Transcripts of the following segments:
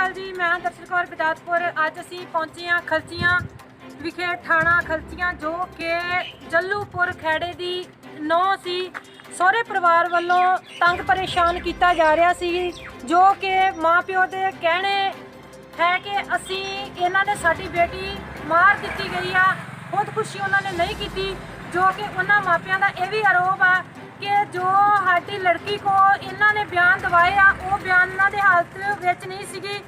ਅਕਾਲ ਜੀ, ਮੈਂ ਦਰਸ਼ਨ ਕੌਰ ਬਿਦਾਤਪੁਰ ਅੱਜ ਅਸੀਂ ਪਹੁੰਚੇ ਹਾਂ ਖਲਚੀਆਂ ਵਿਖੇ ਥਾਣਾ ਖਲਚੀਆਂ, ਜੋ ਕਿ ਜੱਲੂਪੁਰ ਖੇੜੇ ਦੀ ਨੌ ਸੀ। ਸਹੁਰੇ ਪਰਿਵਾਰ ਵੱਲੋਂ ਤੰਗ ਪਰੇਸ਼ਾਨ ਕੀਤਾ ਜਾ ਰਿਹਾ ਸੀ, ਜੋ ਕਿ ਮਾਪਿਓ ਦੇ ਕਹਿਣੇ ਹੈ ਕਿ ਅਸੀਂ ਇਹਨਾਂ ਨੇ ਸਾਡੀ ਬੇਟੀ ਮਾਰ ਦਿੱਤੀ ਗਈ ਆ, ਖੁਦਕੁਸ਼ੀ ਉਹਨਾਂ ਨੇ ਨਹੀਂ ਕੀਤੀ, ਜੋ ਕਿ ਉਹਨਾਂ ਮਾਪਿਆਂ ਦਾ ਇਹ ਵੀ ਆਰੋਪ ਆ ਕਿ ਜੋ ਸਾਡੀ ਲੜਕੀ ਕੋ ਇਹਨਾਂ ਨੇ ਬਿਆਨ ਦਵਾਏ ਆ, ਉਹ ਬਿਆਨ ਇਹਨਾਂ ਦੇ ਹਾਲਤ ਵਿੱਚ ਨਹੀਂ ਸੀਗੀ।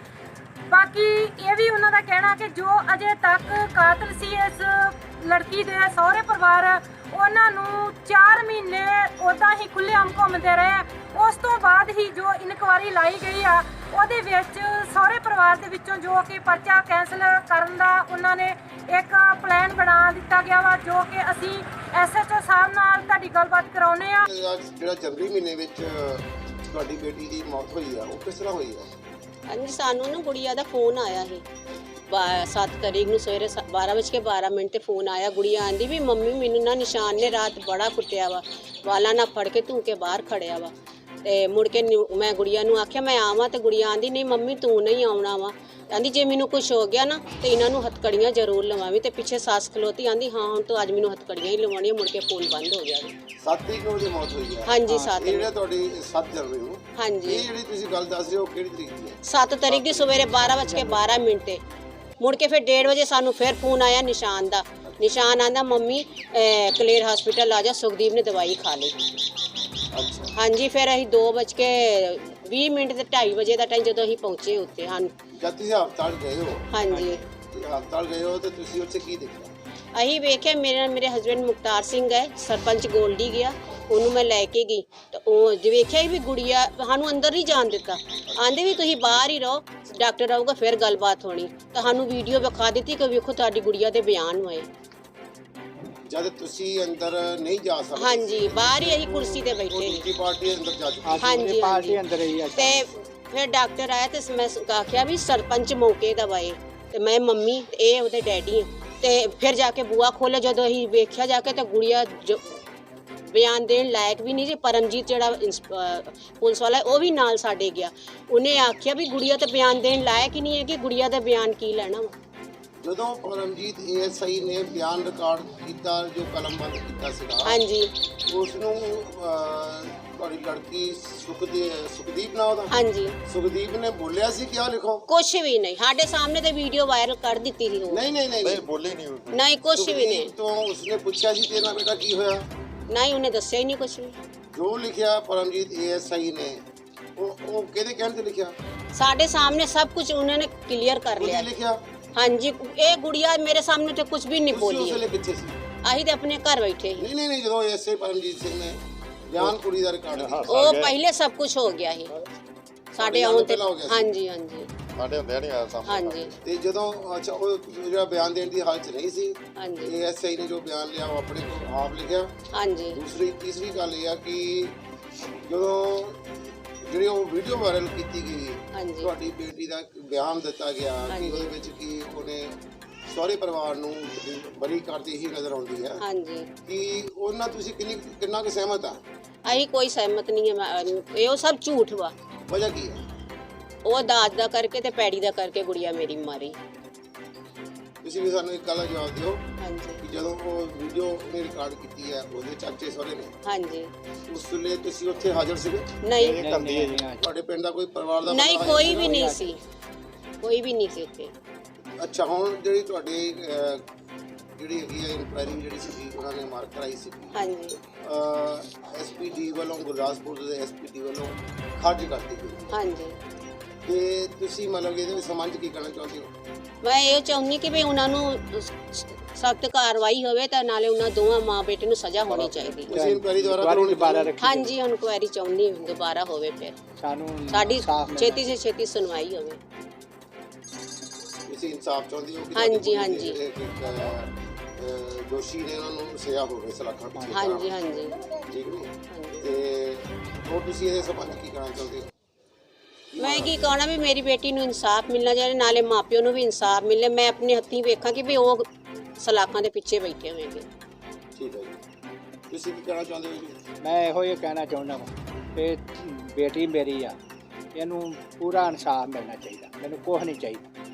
ਬਾਕੀ ਇਹ ਵੀ ਉਹਨਾਂ ਦਾ ਕਹਿਣਾ ਕਿ ਜੋ ਅਜੇ ਤੱਕ ਕਾਤਲ ਸੀ ਇਸ ਲੜਕੀ ਦੇ ਸਹੁਰੇ ਪਰਿਵਾਰ, ਉਹਨਾਂ ਨੂੰ 4 ਮਹੀਨੇ ਉਦਾਂ ਹੀ ਖੁੱਲ੍ਹੇਆਮ ਘੁੰਮਦੇ ਰਹੇ। ਉਸ ਤੋਂ ਬਾਅਦ ਹੀ ਜੋ ਇਨਕੁਆਰੀ ਲਾਈ ਗਈ ਆ, ਉਹਦੇ ਵਿੱਚ ਸਹੁਰੇ ਪਰਿਵਾਰ ਦੇ ਵਿੱਚੋਂ ਜੋ ਕਿ ਪਰਚਾ ਕੈਂਸਲ ਕਰਨ ਦਾ ਉਹਨਾਂ ਨੇ ਇੱਕ ਪਲਾਨ ਬਣਾ ਦਿੱਤਾ ਗਿਆ ਵਾ, ਜੋ ਕਿ ਅਸੀਂ ਐਸਐਚਓ ਸਾਹਿਬ ਨਾਲ ਤੁਹਾਡੀ ਗੱਲਬਾਤ ਕਰਾਉਨੇ ਆ। ਜਿਹੜਾ ਜਨਵਰੀ ਮਹੀਨੇ ਵਿੱਚ ਤੁਹਾਡੀ ਬੇਟੀ ਦੀ ਮੌਤ ਹੋਈ ਆ ਉਹ ਕਿਸ ਤਰ੍ਹਾਂ ਹੋਈ ਆ? ਹਾਂਜੀ ਸਾਨੂੰ ਨਾ ਗੁੜੀਆ ਦਾ ਫੋਨ ਆਇਆ ਸੀ। 7 ਤਰੀਕ ਨੂੰ ਸਵੇਰੇ 12:12 ਮਿੰਟ ਤੇ ਫੋਨ ਆਇਆ। ਗੁੜੀਆ ਆਂਦੀ ਵੀ ਮੰਮੀ ਮੈਨੂੰ ਨਾ ਨਿਸ਼ਾਨ ਨੇ ਰਾਤ ਬੜਾ ਕੁੱਟਿਆ ਵਾ। ਵਾਲਾਂ ਨਾਲ ਫੜ ਕੇ ਧੂ ਕੇ ਬਾਹਰ ਖੜਿਆ ਵਾ। ਤੇ ਮੁੜ ਕੇ ਨਿ- ਮੈਂ ਗੁੜੀਆ ਨੂੰ ਆਖਿਆ ਮੈਂ ਆਵਾਂ। ਤੇ ਗੁੜੀਆ ਆਂਦੀ ਨਹੀਂ ਮੰਮੀ ਤੂੰ ਨਹੀਂ ਆਉਣਾ ਵਾ। ਆਂਦੀ ਜੇ ਮੈਨੂੰ ਕੁਝ ਹੋ ਗਿਆ ਨਾ ਤੇ ਇਹਨਾਂ ਨੂੰ ਹੱਥਕੜੀਆਂ ਜ਼ਰੂਰ ਲਵਾਵੀਂ। ਤੇ ਪਿੱਛੇ ਸੱਸ ਖਲੋਤੀ ਆਂਦੀ ਹਾਂ ਹੁਣ ਤੋਂ ਅੱਜ ਮੈਨੂੰ ਹੱਥਕੜੀਆਂ ਹੀ ਲਵਾਉਣੀਆਂ ਮੁੜ ਕੇ ਫੋਨ ਬੰਦ ਹੋ ਗਿਆ। ਜੀ। 7 ਤਰੀਕ ਨੂੰ ਉਹਦੀ ਮੌਤ ਹੋਈ ਆ ਹਾਂਜੀ ਇਹ 7 ਜਿਹੜਾ ਤੁਹਾਡੀ 7 ਜਨਵਰੀ ਨੂੰ। ਹਾਂਜੀ। ਇਹ ਜਿਹੜੀ ਤੁਸੀਂ ਗੱਲ ਦੱਸ ਰਹੇ ਹੋ ਕਿਹੜੀ ਤਰੀਕ ਦੀ ਹੈ? 7 ਤਰੀਕ ਦੀ ਸਵੇਰੇ 12:12 ਮਿੰਟ ਤੇ। ਮੁੜ ਕੇ ਫਿਰ 1:30 ਵਜੇ ਸਾਨੂੰ ਫਿਰ ਫੋਨ ਆਇਆ ਨਿਸ਼ਾਨ ਦਾ। ਨਿਸ਼ਾਨ ਆਂਦਾ ਮੰਮੀ ਅਹ, ਕਲੇਰ ਹਸਪੀਟਲ ਆ ਜਾ ਸੁਖਦੀਪ ਨੇ ਦਵਾਈ ਖਾ ਲਈ। ਅੱਛਾ। ਹਾਂਜੀ ਫਿਰ ਅਸੀਂ 2:20 ਮਿੰਟ ਤੇ 2:30 ਵਜੇ ਦਾ ਟਾਈਮ ਜਦੋਂ ਅਸੀਂ ਪਹੁੰਚੇ ਉੱਤੇ ਹਾਂ। ਜਦ ਤੁਸੀਂ ਹਸਪਤਾਲ ਗਏ ਹੋ? ਹਾਂਜੀ। ਤੇ ਹਸਪਤਾਲ ਗਏ ਹੋ ਤੇ ਤੁਸੀਂ ਉੱਥੇ ਕੀ ਦੇਖਿਆ? ਅਸੀਂ ਵੇਖਿਆ ਮੇਰੇ ਮੇਰੇ ਹਸਬੰਡ ਮੁਖਤਾਰ ਸਿੰਘ ਹੈ ਸਰਪੰਚ ਗੋਲਡੀ ਗਿਆ ਉਹਨੂੰ ਮੈਂ ਲੈ ਕੇ ਗਈ। ਤਾਂ ਉਹ ਜੇ ਵੇਖਿਆ ਵੀ ਗੁੜੀਆ ਸਾਨੂੰ ਅੰਦਰ ਨਹੀਂ ਜਾਣ ਦਿੱਤਾ। ਆਂਦੇ ਵੀ ਤੁਸੀਂ ਬਾਹਰ ਹੀ ਰਹੋ ਡਾਕਟਰ ਆਊਗਾ ਫਿਰ ਗੱਲਬਾਤ ਹੋਣੀ। ਤਾਂ ਸਾਨੂੰ ਵੀਡੀਓ ਵਿਖਾ ਦਿੱਤੀ ਕਿ ਵੇਖੋ ਤੁਹਾਡੀ ਗੁੜੀਆ ਦੇ ਬਿਆਨ ਹੋਏ। ਜਦ ਤੁਸੀਂ ਅੰਦਰ ਨਹੀਂ ਜਾ ਸਕਦੇ। ਹਾਂਜੀ ਬਾਹਰ ਹੀ ਅਸੀਂ ਕੁਰਸੀ ਤੇ ਉਹ ਬੈਠੇ ਸੀ। ਦੂਜੀ ਪਾਰਟੀ ਅੰਦਰ ਜਾ ਚੁੱਕੀ ਹਾਂਜੀ ਪਾਰਟੀ ਹਾਂਜੀ। ਅੰਦਰ ਹੀ ਆ। ਤੇ ਫਿਰ ਡਾਕਟਰ ਆਇਆ ਤੇ ਮੈਂ ਸ- ਆਖਿਆ ਵੀ ਸਰਪੰਚ ਮੌਕੇ ਦਾ ਵਾਏ ਤੇ ਮੈਂ ਮੰਮੀ ਤੇ ਇਹ ਉਹਦੇ ਡੈਡੀ। ਆ। ਤੇ ਫਿਰ ਜਾ ਕੇ ਬੂਆ ਖੋਲੇ ਜਦੋਂ ਅਸੀਂ ਵੇਖਿਆ ਜਾ ਕੇ ਤਾਂ ਗੁੜੀਆ ਜੋ- ਬਿਆਨ ਦੇਣ ਲਾਇਕ ਵੀ ਨਹੀਂ ਜੀ ਪਰਮਜੀਤ ਜਿਹੜਾ ਇੰਸ- ਅਹ ਪੁਲਿਸ ਵਾਲਾ ਹੈ, ਉਹ ਵੀ ਨਾਲ ਸਾਡੇ ਗਿਆ। ਉਹਨੇ ਆਖਿਆ ਵੀ ਗੁੜੀਆ ਤਾਂ ਬਿਆਨ ਦੇਣ ਲਾਇਕ ਹੀ ਨਹੀਂ ਹੈ ਕਿ ਗੁੜੀਆ ਦਾ ਬਿਆਨ ਕੀ ਲੈਣਾ ਵਾ? ਜਦੋਂ ਪਰਮਜੀਤ ਏਐਸਆਈ ਨੇ ਬਿਆਨ ਰਿਕਾਰਡ ਕੀਤਾ ਜੋ ਕਲਮਬੰਦ ਕੀਤਾ ਸੀਗਾ ਹਾਂਜੀ। ਉਸ ਨੂੰ ਅਹ, ਤੁਹਾਡੀ ਲੜਕੀ ਸੁਖਦੀਪ ਸੁਖਦੀਪ ਨਾ ਉਹਦਾ? ਹਾਂਜੀ। ਸੁਖਦੀਪ ਨੇ ਬੋਲਿਆ ਸੀ ਕਿ ਆ ਲਿਖੋ? ਕੁਛ ਵੀ ਨਹੀਂ। ਸਾਡੇ ਸਾਹਮਣੇ ਤੇ ਵੀਡੀਓ ਵਾਇਰਲ ਕਰ ਦਿੱਤੀ ਸੀ ਉਹ। ਨਹੀਂ ਨਹੀਂ ਨਹੀਂ। ਨਹੀਂ ਬੋਲੇ ਨਹੀਂ ਨਹੀਂ ਕੁਛ ਵੀ ਨਹੀਂ। ਸੁਖਦੀਪ ਤੋਂ ਉਸਨੇ ਪੁੱਛਿਆ ਸੀ ਤੇਰਾ ਬੇਟਾ ਕੀ ਹੋਇਆ? ਨਹੀਂ ਉਹਨੇ ਦੱਸਿਆ ਹੀ ਨਹੀਂ ਕੁਛ ਵੀ। ਜੋ ਲਿਖਿਆ ਪਰਮਜੀਤ ਏਐਸਆਈ ਨੇ ਉਹ ਉਹ ਕਿਹਦੇ ਕਹਿਣ ਤੇ ਲਿਖਿਆ? ਸਾਡੇ ਸਾਹਮਣੇ ਸਭ ਕੁਝ ਉਹਨਾਂ ਨੇ ਕਲੀਅਰ ਕਰ ਲਿਆ। ਉਹਨੇ ਲਿਖਿਆ? ਹਾਂਜੀ ਇਹ ਗੁੜੀਆ ਮੇਰੇ ਸਾਹਮਣੇ ਤੇ ਕੁਝ ਵੀ ਨਹੀਂ ਤੁਸੀਂ ਉਸ ਬੋਲੀ। ਵੇਲੇ ਕਿੱਥੇ ਸੀ? ਅਸੀਂ ਤੇ ਆਪਣੇ ਘਰ ਬੈਠੇ ਸੀ। ਨਹੀਂ ਨਹੀਂ ਨਹੀਂ ਜਦੋਂ ਏਐਸਆਈ ਪਰਮਜੀਤ ਸਿੰਘ ਨੇ ਬਿਆਨ ਕੁੜੀ ਦਾ ਰਿਕਾਰਡ ਕੀਤਾ। ਉਹ ਪਹਿਲੇ ਸਭ ਕੁਝ ਹੋ ਗਿਆ ਸੀ। ਸਾਡੇ ਆਉਣ ਤੇ ਪਹਿਲਾਂ ਹੋ ਗਿਆ ਸੀ। ਹਾਂਜੀ ਹਾਂਜੀ। ਸਾਡੇ ਹੁੰਦੇ ਨਹੀਂ ਆਇਆ ਸਾਹਮਣੇ। ਹਾਂਜੀ। ਤੇ ਜਦੋਂ ਅੱਛਾ ਉਹ ਜਿਹੜਾ ਬਿਆਨ ਦੇਣ ਦੀ ਹਾਲਤ 'ਚ ਨਹੀਂ ਸੀ ਹਾਂਜੀ। ਏਐਸਆਈ ਨੇ ਜੋ ਬਿਆਨ ਲਿਆ ਉਹ ਆਪਣੇ ਕੋਲ ਆਪ ਲਿਖਿਆ। ਹਾਂਜੀ। ਦੂਸਰੀ ਤੀਸਰੀ ਗੱਲ ਇਹ ਆ ਕਿ ਜਦੋਂ ਜਿਹੜੀ ਉਹ ਵੀਡੀਓ ਵਾਇਰਲ ਕੀਤੀ ਗਈ ਹਾਂਜੀ। ਤੁਹਾਡੀ ਬੇਟੀ ਦਾ ਇੱਕ ਬਿਆਨ ਦਿੱਤਾ ਗਿਆ ਕਿ ਹਾਂਜੀ। ਉਹਦੇ ਵਿੱਚ ਕੀ ਉਹਨੇ ਸਹੁਰੇ ਪਰਿਵਾਰ ਨੂੰ ਬਰੀ ਕਰਦੀ ਹੀ ਨਜ਼ਰ ਆਉਂਦੀ ਹੈ। ਹਾਂਜੀ। ਕਿ ਉਹਨਾਂ ਤੁਸੀਂ ਕਿੰਨੀ ਕਿੰਨਾ ਕੁ ਸਹਿਮਤ ਆ? ਅਸੀਂ ਕੋਈ ਸਹਿਮਤ ਨਹੀਂ ਹੈ ਮੈਂ- ਇਹ ਉਹ ਸਭ ਝੂਠ ਵਾ। ਵਜ੍ਹਾ ਕੀ ਹੈ? ਉਹ ਦਾਜ ਦਾ ਕਰਕੇ ਤੇ ਪੈੜੀ ਦਾ ਕਰਕੇ ਗੁੜੀਆ ਮੇਰੀ ਮਾਰੀ। ਤੁਸੀਂ ਵੀ ਸਾਨੂੰ ਇੱਕ ਗੱਲ ਦਾ ਜਵਾਬ ਦਿਓ ਹਾਂਜੀ। ਕਿ ਜਦੋਂ ਉਹ ਵੀਡੀਓ ਨੇ ਰਿਕਾਰਡ ਕੀਤੀ ਹੈ ਉਹਦੇ ਚਾਚੇ ਸਹੁਰੇ ਨੇ। ਹਾਂਜੀ। ਉਸ ਵੇਲੇ ਤੁਸੀਂ ਉੱਥੇ ਹਾਜ਼ਰ ਸੀਗੇ? ਨਹੀਂ। ਕਰਦੀ ਹੈ ਜੀ ਤੁਹਾਡੇ ਪਿੰਡ ਦਾ ਕੋਈ ਪਰਿਵਾਰ ਦਾ ਨਹੀਂ ਬੰਦਾ ਕੋਈ ਹਾਜ਼ਰ ਵੀ ਨਹੀਂ? ਸੀ? ਕੋਈ ਵੀ ਨਹੀਂ ਸੀ ਉੱਥੇ। ਅੱਛਾ ਹੁਣ ਜਿਹੜੀ ਤੁਹਾਡੀ ਅਹ, ਜਿਹੜੀ ਹੈਗੀ ਹੈ ਇਨਕੁਆਇਰੀ ਜਿਹੜੀ ਸੀ ਉਹਨਾਂ ਨੇ ਮਾਰਕ ਕਰਾਈ ਸੀ। ਹਾਂਜੀ। ਐਸਪੀਡੀ ਵੱਲੋਂ ਗੁਰਦਾਸਪੁਰ ਦੇ ਐਸਪੀਡੀ ਵੱਲੋਂ ਖਾਰਜ ਕਰਤੀ ਗਈ। ਹਾਂਜੀ। ਤੇ ਤੁਸੀਂ ਮਤਲਬ ਕਿ ਇਹਦੇ ਵਿੱਚ ਸਮਾਜ ਕੀ ਕਹਿਣਾ ਚਾਹੁੰਦੇ ਹੋ? ਮੈਂ ਇਹ ਚਾਹੁੰਦੀ ਕਿ ਵੀ ਉਹਨਾਂ ਨੂੰ ਸਖਤ ਕਾਰਵਾਈ ਹੋਵੇ ਤਾਂ ਨਾਲੇ ਉਹਨਾਂ ਦੋਵਾਂ ਮਾਂ ਬੇਟੇ ਨੂੰ ਸਜ਼ਾ ਹੋਣੀ ਚਾਹੀਦੀ। ਤੁਸੀਂ ਇਨਕੁਆਇਰੀ ਦੁਆਰਾ ਦੁਬਾਰਾ ਦੁਬਾਰਾ ਰੱਖੀ ਹਾਂਜੀ ਇਨਕੁਆਇਰੀ ਚਾਹੁੰਦੀ ਹਾਂ ਦੁਬਾਰਾ ਹੋਵੇ ਫਿਰ। ਸਾਨੂੰ ਸਾਡੀ ਇਨਸਾਫ਼ ਮਿਲਣਾ। ਛੇਤੀ ਸੇ ਛੇਤੀ ਸੁਣਵਾਈ ਹੋਵੇ। ਤੁਸੀਂ ਇਨਸਾਫ ਚਾਹੁੰਦੇ ਹੋ ਕਿ ਹਾਂਜੀ, ਹਾਂਜੀ। ਇੱਕ, ਇੱਕ, ਅਹ, ਅਹ, ਦੋਸ਼ੀ ਨੇ ਉਹਨਾਂ ਨੂੰ ਸਜ਼ਾ ਹੋਵੇ ਸਲਾਖਾਂ ਪਿੱਛੇ ਹਾਂਜੀ ਹਾਂਜੀ। ਹਾਂਜੀ। ਤੇ ਹੋਰ ਤੁਸੀਂ ਇਹਦੇ ਸੰਬੰਧ ਕੀ ਕਹਿਣਾ ਚਾਹੁੰਦੇ ਹੋ? ਮੈਂ ਕੀ ਕਹਣਾ ਵੀ ਮੇਰੀ ਬੇਟੀ ਨੂੰ ਇਨਸਾਫ ਮਿਲਣਾ ਚਾਹੀਦਾ ਨਾਲੇ ਮਾਪਿਓ ਨੂੰ ਵੀ ਇਨਸਾਫ ਮਿਲੇ। ਮੈਂ ਆਪਣੇ ਹੱਥੀਂ ਵੇਖਾਂ ਕਿ ਵੀ ਉਹ ਸਲਾਖਾਂ ਦੇ ਪਿੱਛੇ ਬੈਠੇ ਹੋਣਗੇ ਠੀਕ ਹੈ ਜੀ। ਤੁਸੀਂ ਕੀ ਕਹਿਣਾ ਚਾਹੁੰਦੇ ਹੋ ਜੀ? ਮੈਂ ਇਹੋ ਹੀ ਕਹਿਣਾ ਚਾਹੁੰਦਾ ਹਾਂ ਕਿ ਬੇਟੀ ਮੇਰੀ ਆ ਇਹਨੂੰ ਪੂਰਾ ਇਨਸਾਫ ਮਿਲਣਾ ਚਾਹੀਦਾ। ਮੈਨੂੰ ਕੁਛ ਨਹੀਂ ਚਾਹੀਦਾ।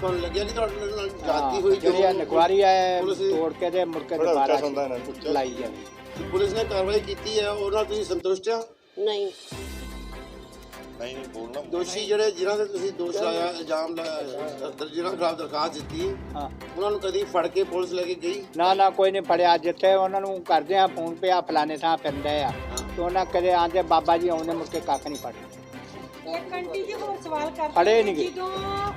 ਤੁਹਾਨੂੰ ਲੱਗਿਆ ਕਿ ਤੁਹਾਡੇ ਨਾਲ ਜਾਤੀ ਹੋਈ ਜਿਹੜੀ ਨਕਵਾਰੀ ਆ ਪੁਲਿਸ- ਤੋੜ ਕੇ ਤੇ ਮੁੜ ਕੇ ਦੁਬਾਰਾ ਸੁਣਦਾ ਇਹਨਾਂ ਨੂੰ। ਲਾਈ ਜਾਵੇ। ਪੁਲਿਸ ਨੇ ਕਾਰਵਾਈ ਕੀਤੀ ਹੈ ਉਹਨਾਂ ਤੁਸੀਂ ਸੰਤੁਸ਼ਟ ਆ? ਨਹੀਂ। ਨਹੀਂ ਨਹੀਂ ਬੋਲਣਾ। ਦੋਸ਼ੀ ਜਿਹੜੇ ਜਿਨ੍ਹਾਂ ਦੇ ਤੁਸੀਂ ਦੋਸ਼ ਲਾਇਆ ਇਲਜ਼ਾਮ ਜਿਨ੍ਹਾਂ ਖਿਲਾਫ ਦਰਖਾਸਤ ਦਿੱਤੀ ਹਾਂ। ਉਹਨਾਂ ਨੂੰ ਕਦੀ ਫੜ ਕੇ ਪੁਲਿਸ ਲੈ ਕੇ ਗਈ? ਨਾ ਨਾ ਕੋਈ ਨਹੀਂ ਫੜਿਆ। ਜਿੱਥੇ ਉਹਨਾਂ ਨੂੰ ਕਰਦੇ ਆ ਫੋਨ ਪਿਆ ਫਲਾਣੇ ਥਾਂ ਫਿਰਦੇ ਆ। ਤੇ ਉਹਨਾਂ ਕਦੇ ਆਂਦੇ ਬਾਬਾ ਜੀ ਆਉਂਦੇ ਮੁੜ ਕੇ ਕੱਖ ਨਹੀਂ ਫੜਦੇ। ਇੱਕ ਆਂਟੀ ਜੀ ਹੋਰ ਸਵਾਲ ਕਰਦੇ ਫੜੇ ਕਿ ਨੀ ਗੇ। ਜਦੋਂ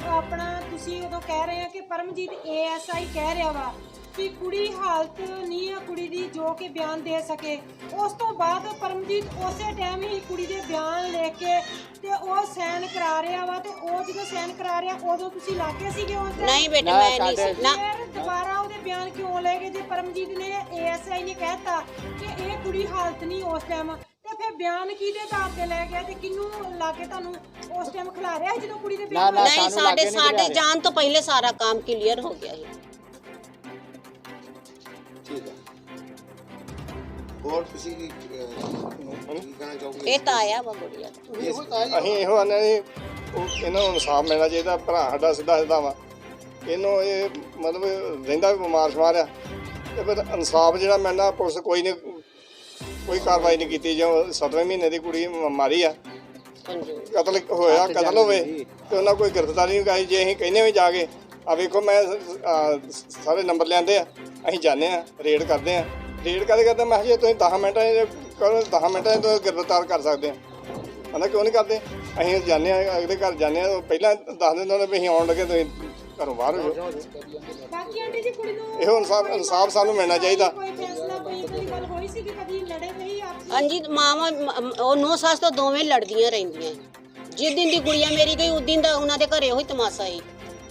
ਆਪਣਾ ਤੁਸੀਂ ਉਦੋਂ ਕਹਿ ਰਹੇ ਆ ਕਿ ਪਰਮਜੀਤ ਏਐਸਆਈ ਕਹਿ ਰਿਹਾ ਵਾ ਕਿ ਕੁੜੀ ਹਾਲਤ ਨਹੀਂ ਆ ਕੁੜੀ ਦੀ ਜੋ ਕਿ ਬਿਆਨ ਦੇ ਸਕੇ ਉਸ ਤੋਂ ਬਾਅਦ ਪਰਮਜੀਤ ਉਸੇ ਟਾਈਮ ਹੀ ਕੁੜੀ ਦੇ ਬਿਆਨ ਲਿਖ ਕੇ ਤੇ ਉਹ ਸਾਈਨ ਕਰਾ ਰਿਹਾ ਵਾ ਤੇ ਉਹ ਜਦੋਂ ਸਾਈਨ ਕਰਾ ਰਿਹਾ ਉਦੋਂ ਤੁਸੀਂ ਲਾਗੇ ਸੀਗੇ ਉਸ time? ਨਹੀਂ ਬੇਟੇ ਨਾ, ਮੈਂ ਨਹੀਂ ਸਾਡੇ- ਸੀ ਨਾ ਫਿਰ ਦੁਬਾਰਾ ਉਹਦੇ ਬਿਆਨ ਕਿਉਂ ਲੈ ਗਏ ਜੇ ਪਰਮਜੀਤ ਨੇ ਏਐਸਆਈ ਨੇ ਕਹਿਤਾ ਕਿ ਇਹ ਕੁੜੀ ਹਾਲਤ ਨਹੀਂ ਉਸ ਟਾਈਮ ਫਿਰ ਬਿਆਨ ਕਿਹਦੇ ਆਧਾਰ ਤੇ ਲੈ ਗਿਆ ਤੇ ਕਿਹਨੂੰ ਲਾ ਕੇ ਤੁਹਾਨੂੰ ਉਸ ਟਾਈਮ ਖਿਲਾਰਿਆ ਸੀ ਜਦੋਂ ਕੁੜੀ ਦੇ ਨਾ, ਬਿਆਨ ਨਾ? ਨਹੀਂ ਸਾਨੂੰ ਸਾਡੇ ਲਾਗੇ ਨਹੀਂ ਸਾਡੇ ਖਿਲਾਰਿਆ। ਜਾਣ ਤੋਂ ਪਹਿਲੇ ਸਾਰਾ ਕੰਮ ਕਲੀਅਰ ਹੋ ਗਿਆ ਹੈ ਠੀਕ ਹੈ ਹੋਰ ਤੁਸੀਂ ਕੀ ਅਹ, ਕੀ ਕਹਿਣਾ ਚਾਹੋਗੇ? ਇਹ ਤਾਂ ਆਇਆ ਵਾ ਗੁੜੀਆ। ਅਸੀਂ ਇਹੋ ਆਨੇ ਨੇ ਉਹ ਇਹਨਾਂ ਨੂੰ ਇਨਸਾਫ ਮਿਲਣਾ ਚਾਹੀਦਾ ਭਰਾ ਸਾਡਾ ਸਿੱਧਾ ਸਿੱਧਾ ਵਾ। ਇਹਨੂੰ ਇਹ ਮਤਲਬ ਰਹਿੰਦਾ ਵੀ ਬਿਮਾਰ ਸ਼ਮਾਰ ਆ। ਤੇ ਫਿਰ ਇਨਸਾਫ ਜਿਹੜਾ ਮਿਲਣਾ ਪੁਲਿਸ ਕੋਈ ਨਹੀਂ ਕੋਈ ਕਾਰਵਾਈ ਨਹੀਂ ਕੀਤੀ ਜੋ 7ਵੇਂ ਮਹੀਨੇ ਦੀ ਕੁੜੀ ਮ- ਮਾਰੀ ਆ। ਕਤਲ ਹੋਇਆ ਕਤਲ ਹੋਵੇ। ਤੇ ਉਹਨਾਂ ਕੋਈ ਗ੍ਰਿਫਤਾਰੀ ਨਹੀਂ ਕਰਾਈ ਜੇ ਅਸੀਂ ਕਹਿੰਦੇ ਵੀ ਜਾ ਕੇ ਆ ਵੇਖੋ ਮੈਂ ਸਾਰੇ ਨੰਬਰ ਲਿਆਂਦੇ ਆ। ਅਸੀਂ ਜਾਂਦੇ ਆ ਰੇਡ ਕਰਦੇ ਆ। ਰੇਡ ਕਰਦੇ ਕਰਦੇ ਮੈਂ ਕਿਹਾ ਜੇ ਤੁਸੀਂ 10 ਮਿੰਟਾਂ 'ਚ ਕਰੋ 10 ਮਿੰਟਾਂ 'ਚ ਤੁਸੀਂ ਗ੍ਰਿਫਤਾਰ ਕਰ ਸਕਦੇ ਆ। ਕਹਿੰਦਾ ਕਿਉਂ ਨਹੀਂ ਕਰਦੇ? ਅਸੀਂ ਜਾਂਦੇ ਆ ਅਗਲੇ ਘਰ ਜਾਂਦੇ ਆ। ਉਹ ਪਹਿਲਾਂ ਦੱਸ ਦਿੰਦੇ ਨੇ ਵੀ ਅਸੀਂ ਆਉਣ ਲੱਗੇ ਤੁਸੀਂ ਘਰੋਂ ਬਾਹਰ ਹੋ ਜਾਓ। ਬਾਕੀ ਆਂਟੀ ਜੀ ਕੁੜੀ ਨੂੰ ਇਹੋ ਇਨਸਾਫ ਇਨਸਾਫ ਸਾਨੂੰ ਮਿਲਣਾ ਚਾਹੀਦਾ। ਕੋਈ ਫੈਸਲਾ ਹਾਂਜੀ ਮਾਵਾ ਉਹ ਨੌ ਸੱਸ ਤੋਂ ਦੋਵੇਂ ਲੜਦੀਆਂ ਰਹਿੰਦੀਆਂ ਜਿਸ ਦਿਨ ਦੀ ਗੁੜੀਆ ਮੇਰੀ ਗਈ ਉਸ ਦਿਨ ਦਾ ਉਹਨਾਂ ਦੇ ਘਰੇ ਉਹੀ ਤਮਾਸ਼ਾ ਸੀ।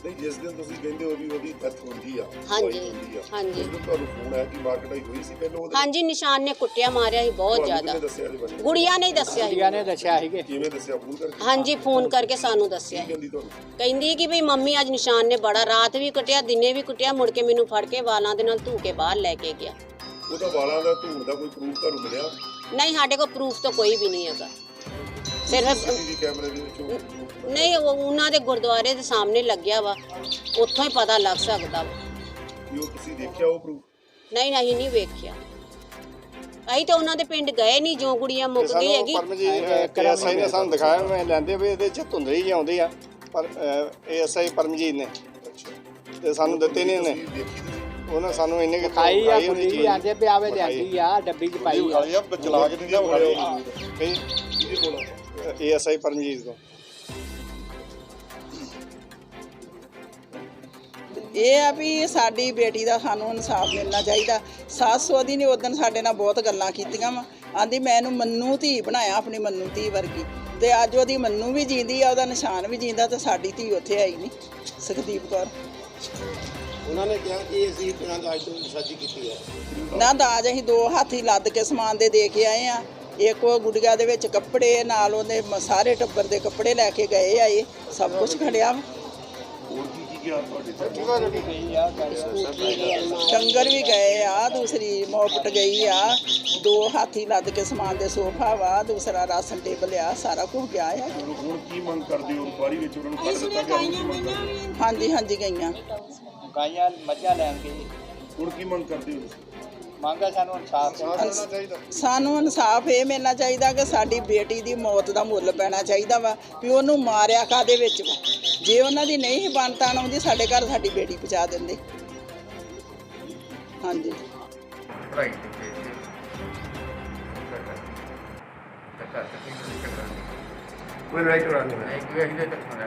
ਨਹੀਂ ਜਿਸ ਦਿਨ ਤੁਸੀਂ ਕਹਿੰਦੇ ਹੋ ਵੀ ਉਹਦੀ ਡੈਥ ਹੁੰਦੀ ਆ ਹਾਂਜੀ, ਦਵਾਈ ਹੁੰਦੀ ਆ, ਹਾਂਜੀ। ਉਸ ਦਿਨ ਤੁਹਾਨੂੰ ਫੋਨ ਆਇਆ ਕਿ ਮਾਰਕੀਟ ਹੋਈ ਸੀ ਪਹਿਲਾਂ ਉਹਦੇ ਹਾਂਜੀ ਨਿਸ਼ਾਨ ਨੇ ਕੁੱਟਿਆ ਮਾਰਿਆ ਸੀ ਬਹੁਤ ਤੁਹਾਨੂੰ ਜ਼ਿਆਦਾ। ਕਿਹਨੇ ਦੱਸਿਆ ਜੀ ਬੰਦੇ ਗੁੜੀਆ ਨੇ ਹੀ ਦੱਸਿਆ ਸੀ। ਨੇ ਦੱਸਿਆ ਸੀ ਕਿ ਕਿਵੇਂ ਦੱਸਿਆ? ਫੋਨ ਕਰਕੇ? ਹਾਂਜੀ ਫੋਨ ਕਰਕੇ ਸਾਨੂੰ ਦੱਸਿਆ ਕੀ ਕਹਿੰਦੀ ਤੁਹਾਨੂੰ? ਕਹਿੰਦੀ ਕਿ ਵੀ ਮੰਮੀ ਅੱਜ ਨਿਸ਼ਾਨ ਨੇ ਬੜਾ ਰਾਤ ਵੀ ਕੁੱਟਿਆ ਦਿਨੇ ਵੀ ਕੁੱਟਿਆ ਮੁੜ ਕੇ ਮੈਨੂੰ ਫੜ ਕੇ ਵਾਲਾਂ ਦੇ ਨਾਲ ਧੂ ਕੇ ਬਾਹਰ ਲੈ ਕੇ ਗਿਆ। ਉਹਦਾ ਵਾਲਾਂ ਦਾ ਧੂੜ ਦਾ ਕੋਈ ਪ੍ਰੂਫ ਤੁਹਾਨੂੰ ਮਿਲਿਆ? ਨਹੀਂ ਸਾਡੇ ਕੋਲ ਪ੍ਰੂਫ ਤਾਂ ਕੋਈ ਵੀ ਨਹੀਂ ਹੈਗਾ। ਸਿਰਫ ਸੀਸੀਟੀਵੀ ਕੈਮਰੇ ਦੇ ਵਿੱਚੋਂ ਨਹੀਂ ਉਹ ਉਹਨਾਂ ਦੇ ਗੁਰਦੁਆਰੇ ਦੇ ਸਾਹਮਣੇ ਲੱਗਿਆ ਵਾ। ਉੱਥੋਂ ਹੀ ਪਤਾ ਲੱਗ ਸਕਦਾ ਵਾ। ਉਹ ਤੁਸੀਂ ਦੇਖਿਆ ਉਹ ਪ੍ਰੂਫ ਨਹੀਂ ਨਹੀਂ ਨਹੀਂ ਵੇਖਿਆ। ਅਸੀਂ ਤਾਂ ਉਹਨਾਂ ਦੇ ਪਿੰਡ ਗਏ ਨਹੀਂ ਜੋ ਗੁੜੀਆਂ ਮੁੱਕ ਗਈ ਸਾਨੂੰ ਹੈਗੀ। ਪਰਮਜੀਤ ਐਸਆਈ ਨੇ ਸਾਨੂੰ ਦਿਖਾਇਆ ਮੈਂ ਲੈਂਦੇ ਵੀ ਇਹਦੇ ਚ ਧੁੰਦਲੀ ਜਿਹੀ ਆਉਂਦੀ ਆ। ਪਰ ਐਸਆਈ ਪਰਮਜੀਤ ਨੇ। ਤੇ ਸਾਨੂੰ ਦਿੱਤੇ ਨਹੀਂ ਉਹਨੇ। ਤੁਸੀਂ ਦੇਖੀ ਤੁਸੀਂ ਉਹਨਾਂ ਸਾਨੂੰ ਇੰਨੇ ਕਿ ਖਾਈ ਆ ਕੁੜੀ ਆਂਦੇ ਵੀ ਆਵੇ ਲਿਆਂਦੀ ਆ ਡੱਬੀ ਚ ਪਾਈ ਆ। ਆ ਚਲਾ ਕੇ ਦਿੰਦਾ ਕਿਹਦੇ ਕੋਲ ਆ? ਏਐਸਆਈ ਪਰਮਜੀਤ ਤੋਂ। ਇਹ ਆ ਵੀ ਸਾਡੀ ਬੇਟੀ ਦਾ ਸਾਨੂੰ ਇਨਸਾਫ ਮਿਲਣਾ ਚਾਹੀਦਾ। ਸੱਸ ਉਹਦੀ ਨੇ ਉਦੋਂ ਸਾਡੇ ਨਾਲ ਬਹੁਤ ਗੱਲਾਂ ਕੀਤੀਆਂ ਵਾ। ਆਂਦੀ ਮੈਂ ਇਹਨੂੰ ਮੰਨੂ ਧੀ ਬਣਾਇਆ ਆਪਣੀ ਮੰਨੂ ਧੀ ਵਰਗੀ। ਤੇ ਅੱਜ ਉਹਦੀ ਮੰਨੂ ਵੀ ਜੀਂਦੀ ਆ ਉਹਦਾ ਨਿਸ਼ਾਨ ਵੀ ਜੀਂਦਾ ਤੇ ਸਾਡੀ ਧੀ ਉੱਥੇ ਆਈ ਨਹੀਂ ਸੁਖਦੀਪ ਕੌਰ। ਉਹਨਾਂ ਨੇ ਕਿਹਾ ਕਿ ਅਸੀਂ ਬਿਨਾਂ ਦਾਜ ਤੋਂ ਸਾਜੀ ਕੀਤੀ ਹੈ। ਨਾ ਦਾਜ ਅਸੀਂ ਦੋ ਹਾਥੀ ਲੱਦ ਕੇ ਸਮਾਨ ਦੇ ਦੇ ਕੇ ਆਏ ਆ ਇੱਕ ਉਹ ਗੁੱਡੀਆਂ ਦੇ ਵਿੱਚ ਕੱਪੜੇ ਨਾਲ ਉਹਦੇ ਮ- ਸਾਰੇ ਟੱਬਰ ਦੇ ਕੱਪੜੇ ਲੈ ਕੇ ਗਏ ਆ ਇਹ। ਸਭ ਕੁਝ ਖੜਿਆ ਵਾ। ਹੋਰ ਕੀ ਕੀ ਗਿਆ ਤੁਹਾਡੇ ਤੇ? ਡੰਗਰ ਵੀ ਗਏ ਆ ਦੂਸਰੀ ਮੋਪਟ ਗਈ ਆ। ਦੋ ਹਾਥੀ ਲੱਦ ਕੇ ਸਮਾਨ ਦੇ ਸੋਫਾ ਵਾ ਦੂਸਰਾ ਰਾਸ਼ਨ ਟੇਬਲ ਆ ਸਾਰਾ ਕੁਝ ਗਿਆ ਆ। ਹੁਣ ਕੀ ਮੰਗ ਕਰਦੇ ਹੋ? ਬਾਰੀ ਵਿੱਚ ਉਹਨਾਂ ਨੂੰ ਕੱਢ ਦਿੱਤਾ ਗਿਆ? ਹੁਣ ਕੀ ਮੰਗ ਕਰਦੇ ਹੋ? ਹਾਂਜੀ ਹਾਂਜੀ ਗਈਆਂ। ਗਾਈਆਂ ਮੱਝਾਂ ਲੈਣ ਗਏ ਹੁਣ ਕੀ ਮੰਗ ਕਰਦੇ ਹੋ ਤੁਸੀਂ? ਮੰਗਾ ਸਾਨੂੰ ਇਨਸਾਫ ਸਾਨੂੰ ਇਨਸਾਫ ਇਹ ਮਿਲਣਾ ਚਾਹੀਦਾ ਕਿ ਸਾਡੀ ਬੇਟੀ ਦੀ ਮੌਤ ਦਾ ਮੁੱਲ ਪੈਣਾ ਚਾਹੀਦਾ ਵਾ ਵੀ ਉਹਨੂੰ ਮਾਰਿਆ ਕਾਦੇ ਵਿੱਚ ਵਾ ਜੇ ਉਹਨਾਂ ਦੀ ਨਹੀਂ ਬਣਤਾਣ ਆਉਂਦੀ ਸਾਡੇ ਘਰ ਸਾਡੀ ਬੇਟੀ ਪਹੁੰਚਾ ਦਿੰਦੇ ਹਾਂਜੀ ਦੇ ਕੋਈ ਰਾਈਟ ਕਰਾ ਨਹੀਂ ਕਿ ਅਸੀਂ ਦੇ ਤੱਕ ਨਾ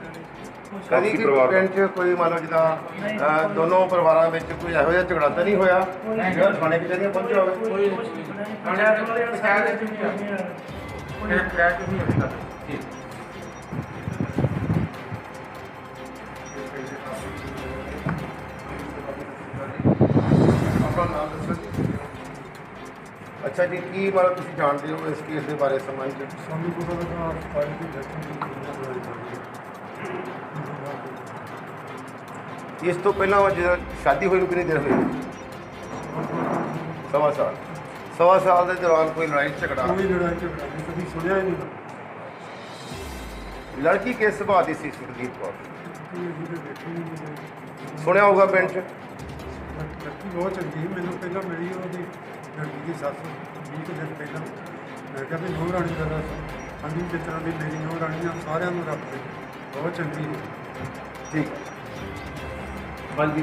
ਕਦੀ ਵੀ ਪਿੰਡ 'ਚ ਕੋਈ ਮੰਨ ਲਓ ਜਿੱਦਾਂ ਦੋਨੋਂ ਪਰਿਵਾਰਾਂ ਵਿੱਚ ਕੋਈ ਇਹੋ ਜਿਹਾ ਝਗੜਾ ਤਾਂ ਨਹੀਂ ਹੋਇਆ? ਜਿਹੜਾ ਥਾਣੇ ਕਚਹਿਰੀਆਂ ਪਹੁੰਚਿਆ ਹੋਵੇ। ਕੋਈ ਸ਼ਿਕਾਇਤ ਨਹੀਂ ਹੋਈ ਤਾਂ ਠੀਕ। ਅੱਛਾ ਜੀ ਕੀ ਮਤਲਬ ਤੁਸੀਂ ਜਾਣਦੇ ਹੋ ਇਸ ਕੇਸ ਦੇ ਬਾਰੇ ਸੰਬੰਧ? ਵਿੱਚ ਸਾਨੂੰ ਪਤਾ ਫਾਈਲ ਦੀ ਡੈਥ ਇਸ ਤੋਂ ਪਹਿਲਾਂ ਜਦੋਂ ਸ਼ਾਦੀ ਹੋਈ ਨੂੰ ਕਿੰਨੀ ਦੇਰ ਹੋਈ? ਸਵਾ ਸਾਲ। ਸਵਾ ਸਾਲ ਦੇ ਦੌਰਾਨ ਕੋਈ ਲੜਾਈ ਝਗੜਾ? ਕੋਈ ਲੜਾਈ ਝਗੜਾ ਨਹੀਂ ਕਦੀ ਸੁਣਿਆ ਹੀ ਨਹੀਂ ਲੜਕੀ ਕਿਸ ਸੁਭਾਅ ਦੀ ਸੀ ਸੁਖਦੀਪ ਕੌਰ? ਕਿ ਅਸੀਂ ਤੇ ਦੇਖੀ ਨਹੀਂ ਸੁਣਿਆ ਹੋਊਗਾ ਪਿੰਡ ਚ? ਬਹੁਤ ਚੰਗੀ ਸੀ। ਮੈਨੂੰ ਪਹਿਲਾਂ ਮਿਲੀ ਉਹਦੀ ਲੜਕੀ ਦੀ ਸੱਸ 20 ਕੁ ਦਿਨ ਪਹਿਲਾਂ। ਮੈਂ ਕਿਹਾ ਵੀ ਨੋ ਰਾਣੀ ਦਾ ਰਸ ਹਾਂਜੀ ਜਿਸ ਤਰ੍ਹਾਂ ਦੀ ਮੇਰੀ ਨੋ ਰਾਣੀ ਆ ਸਾਰਿਆਂ ਨੂੰ ਰੱਖਦੇ। ਬਹੁਤ ਚੰਗੀ ਹੈ ਠੀਕ। ਹਾਂਜੀ।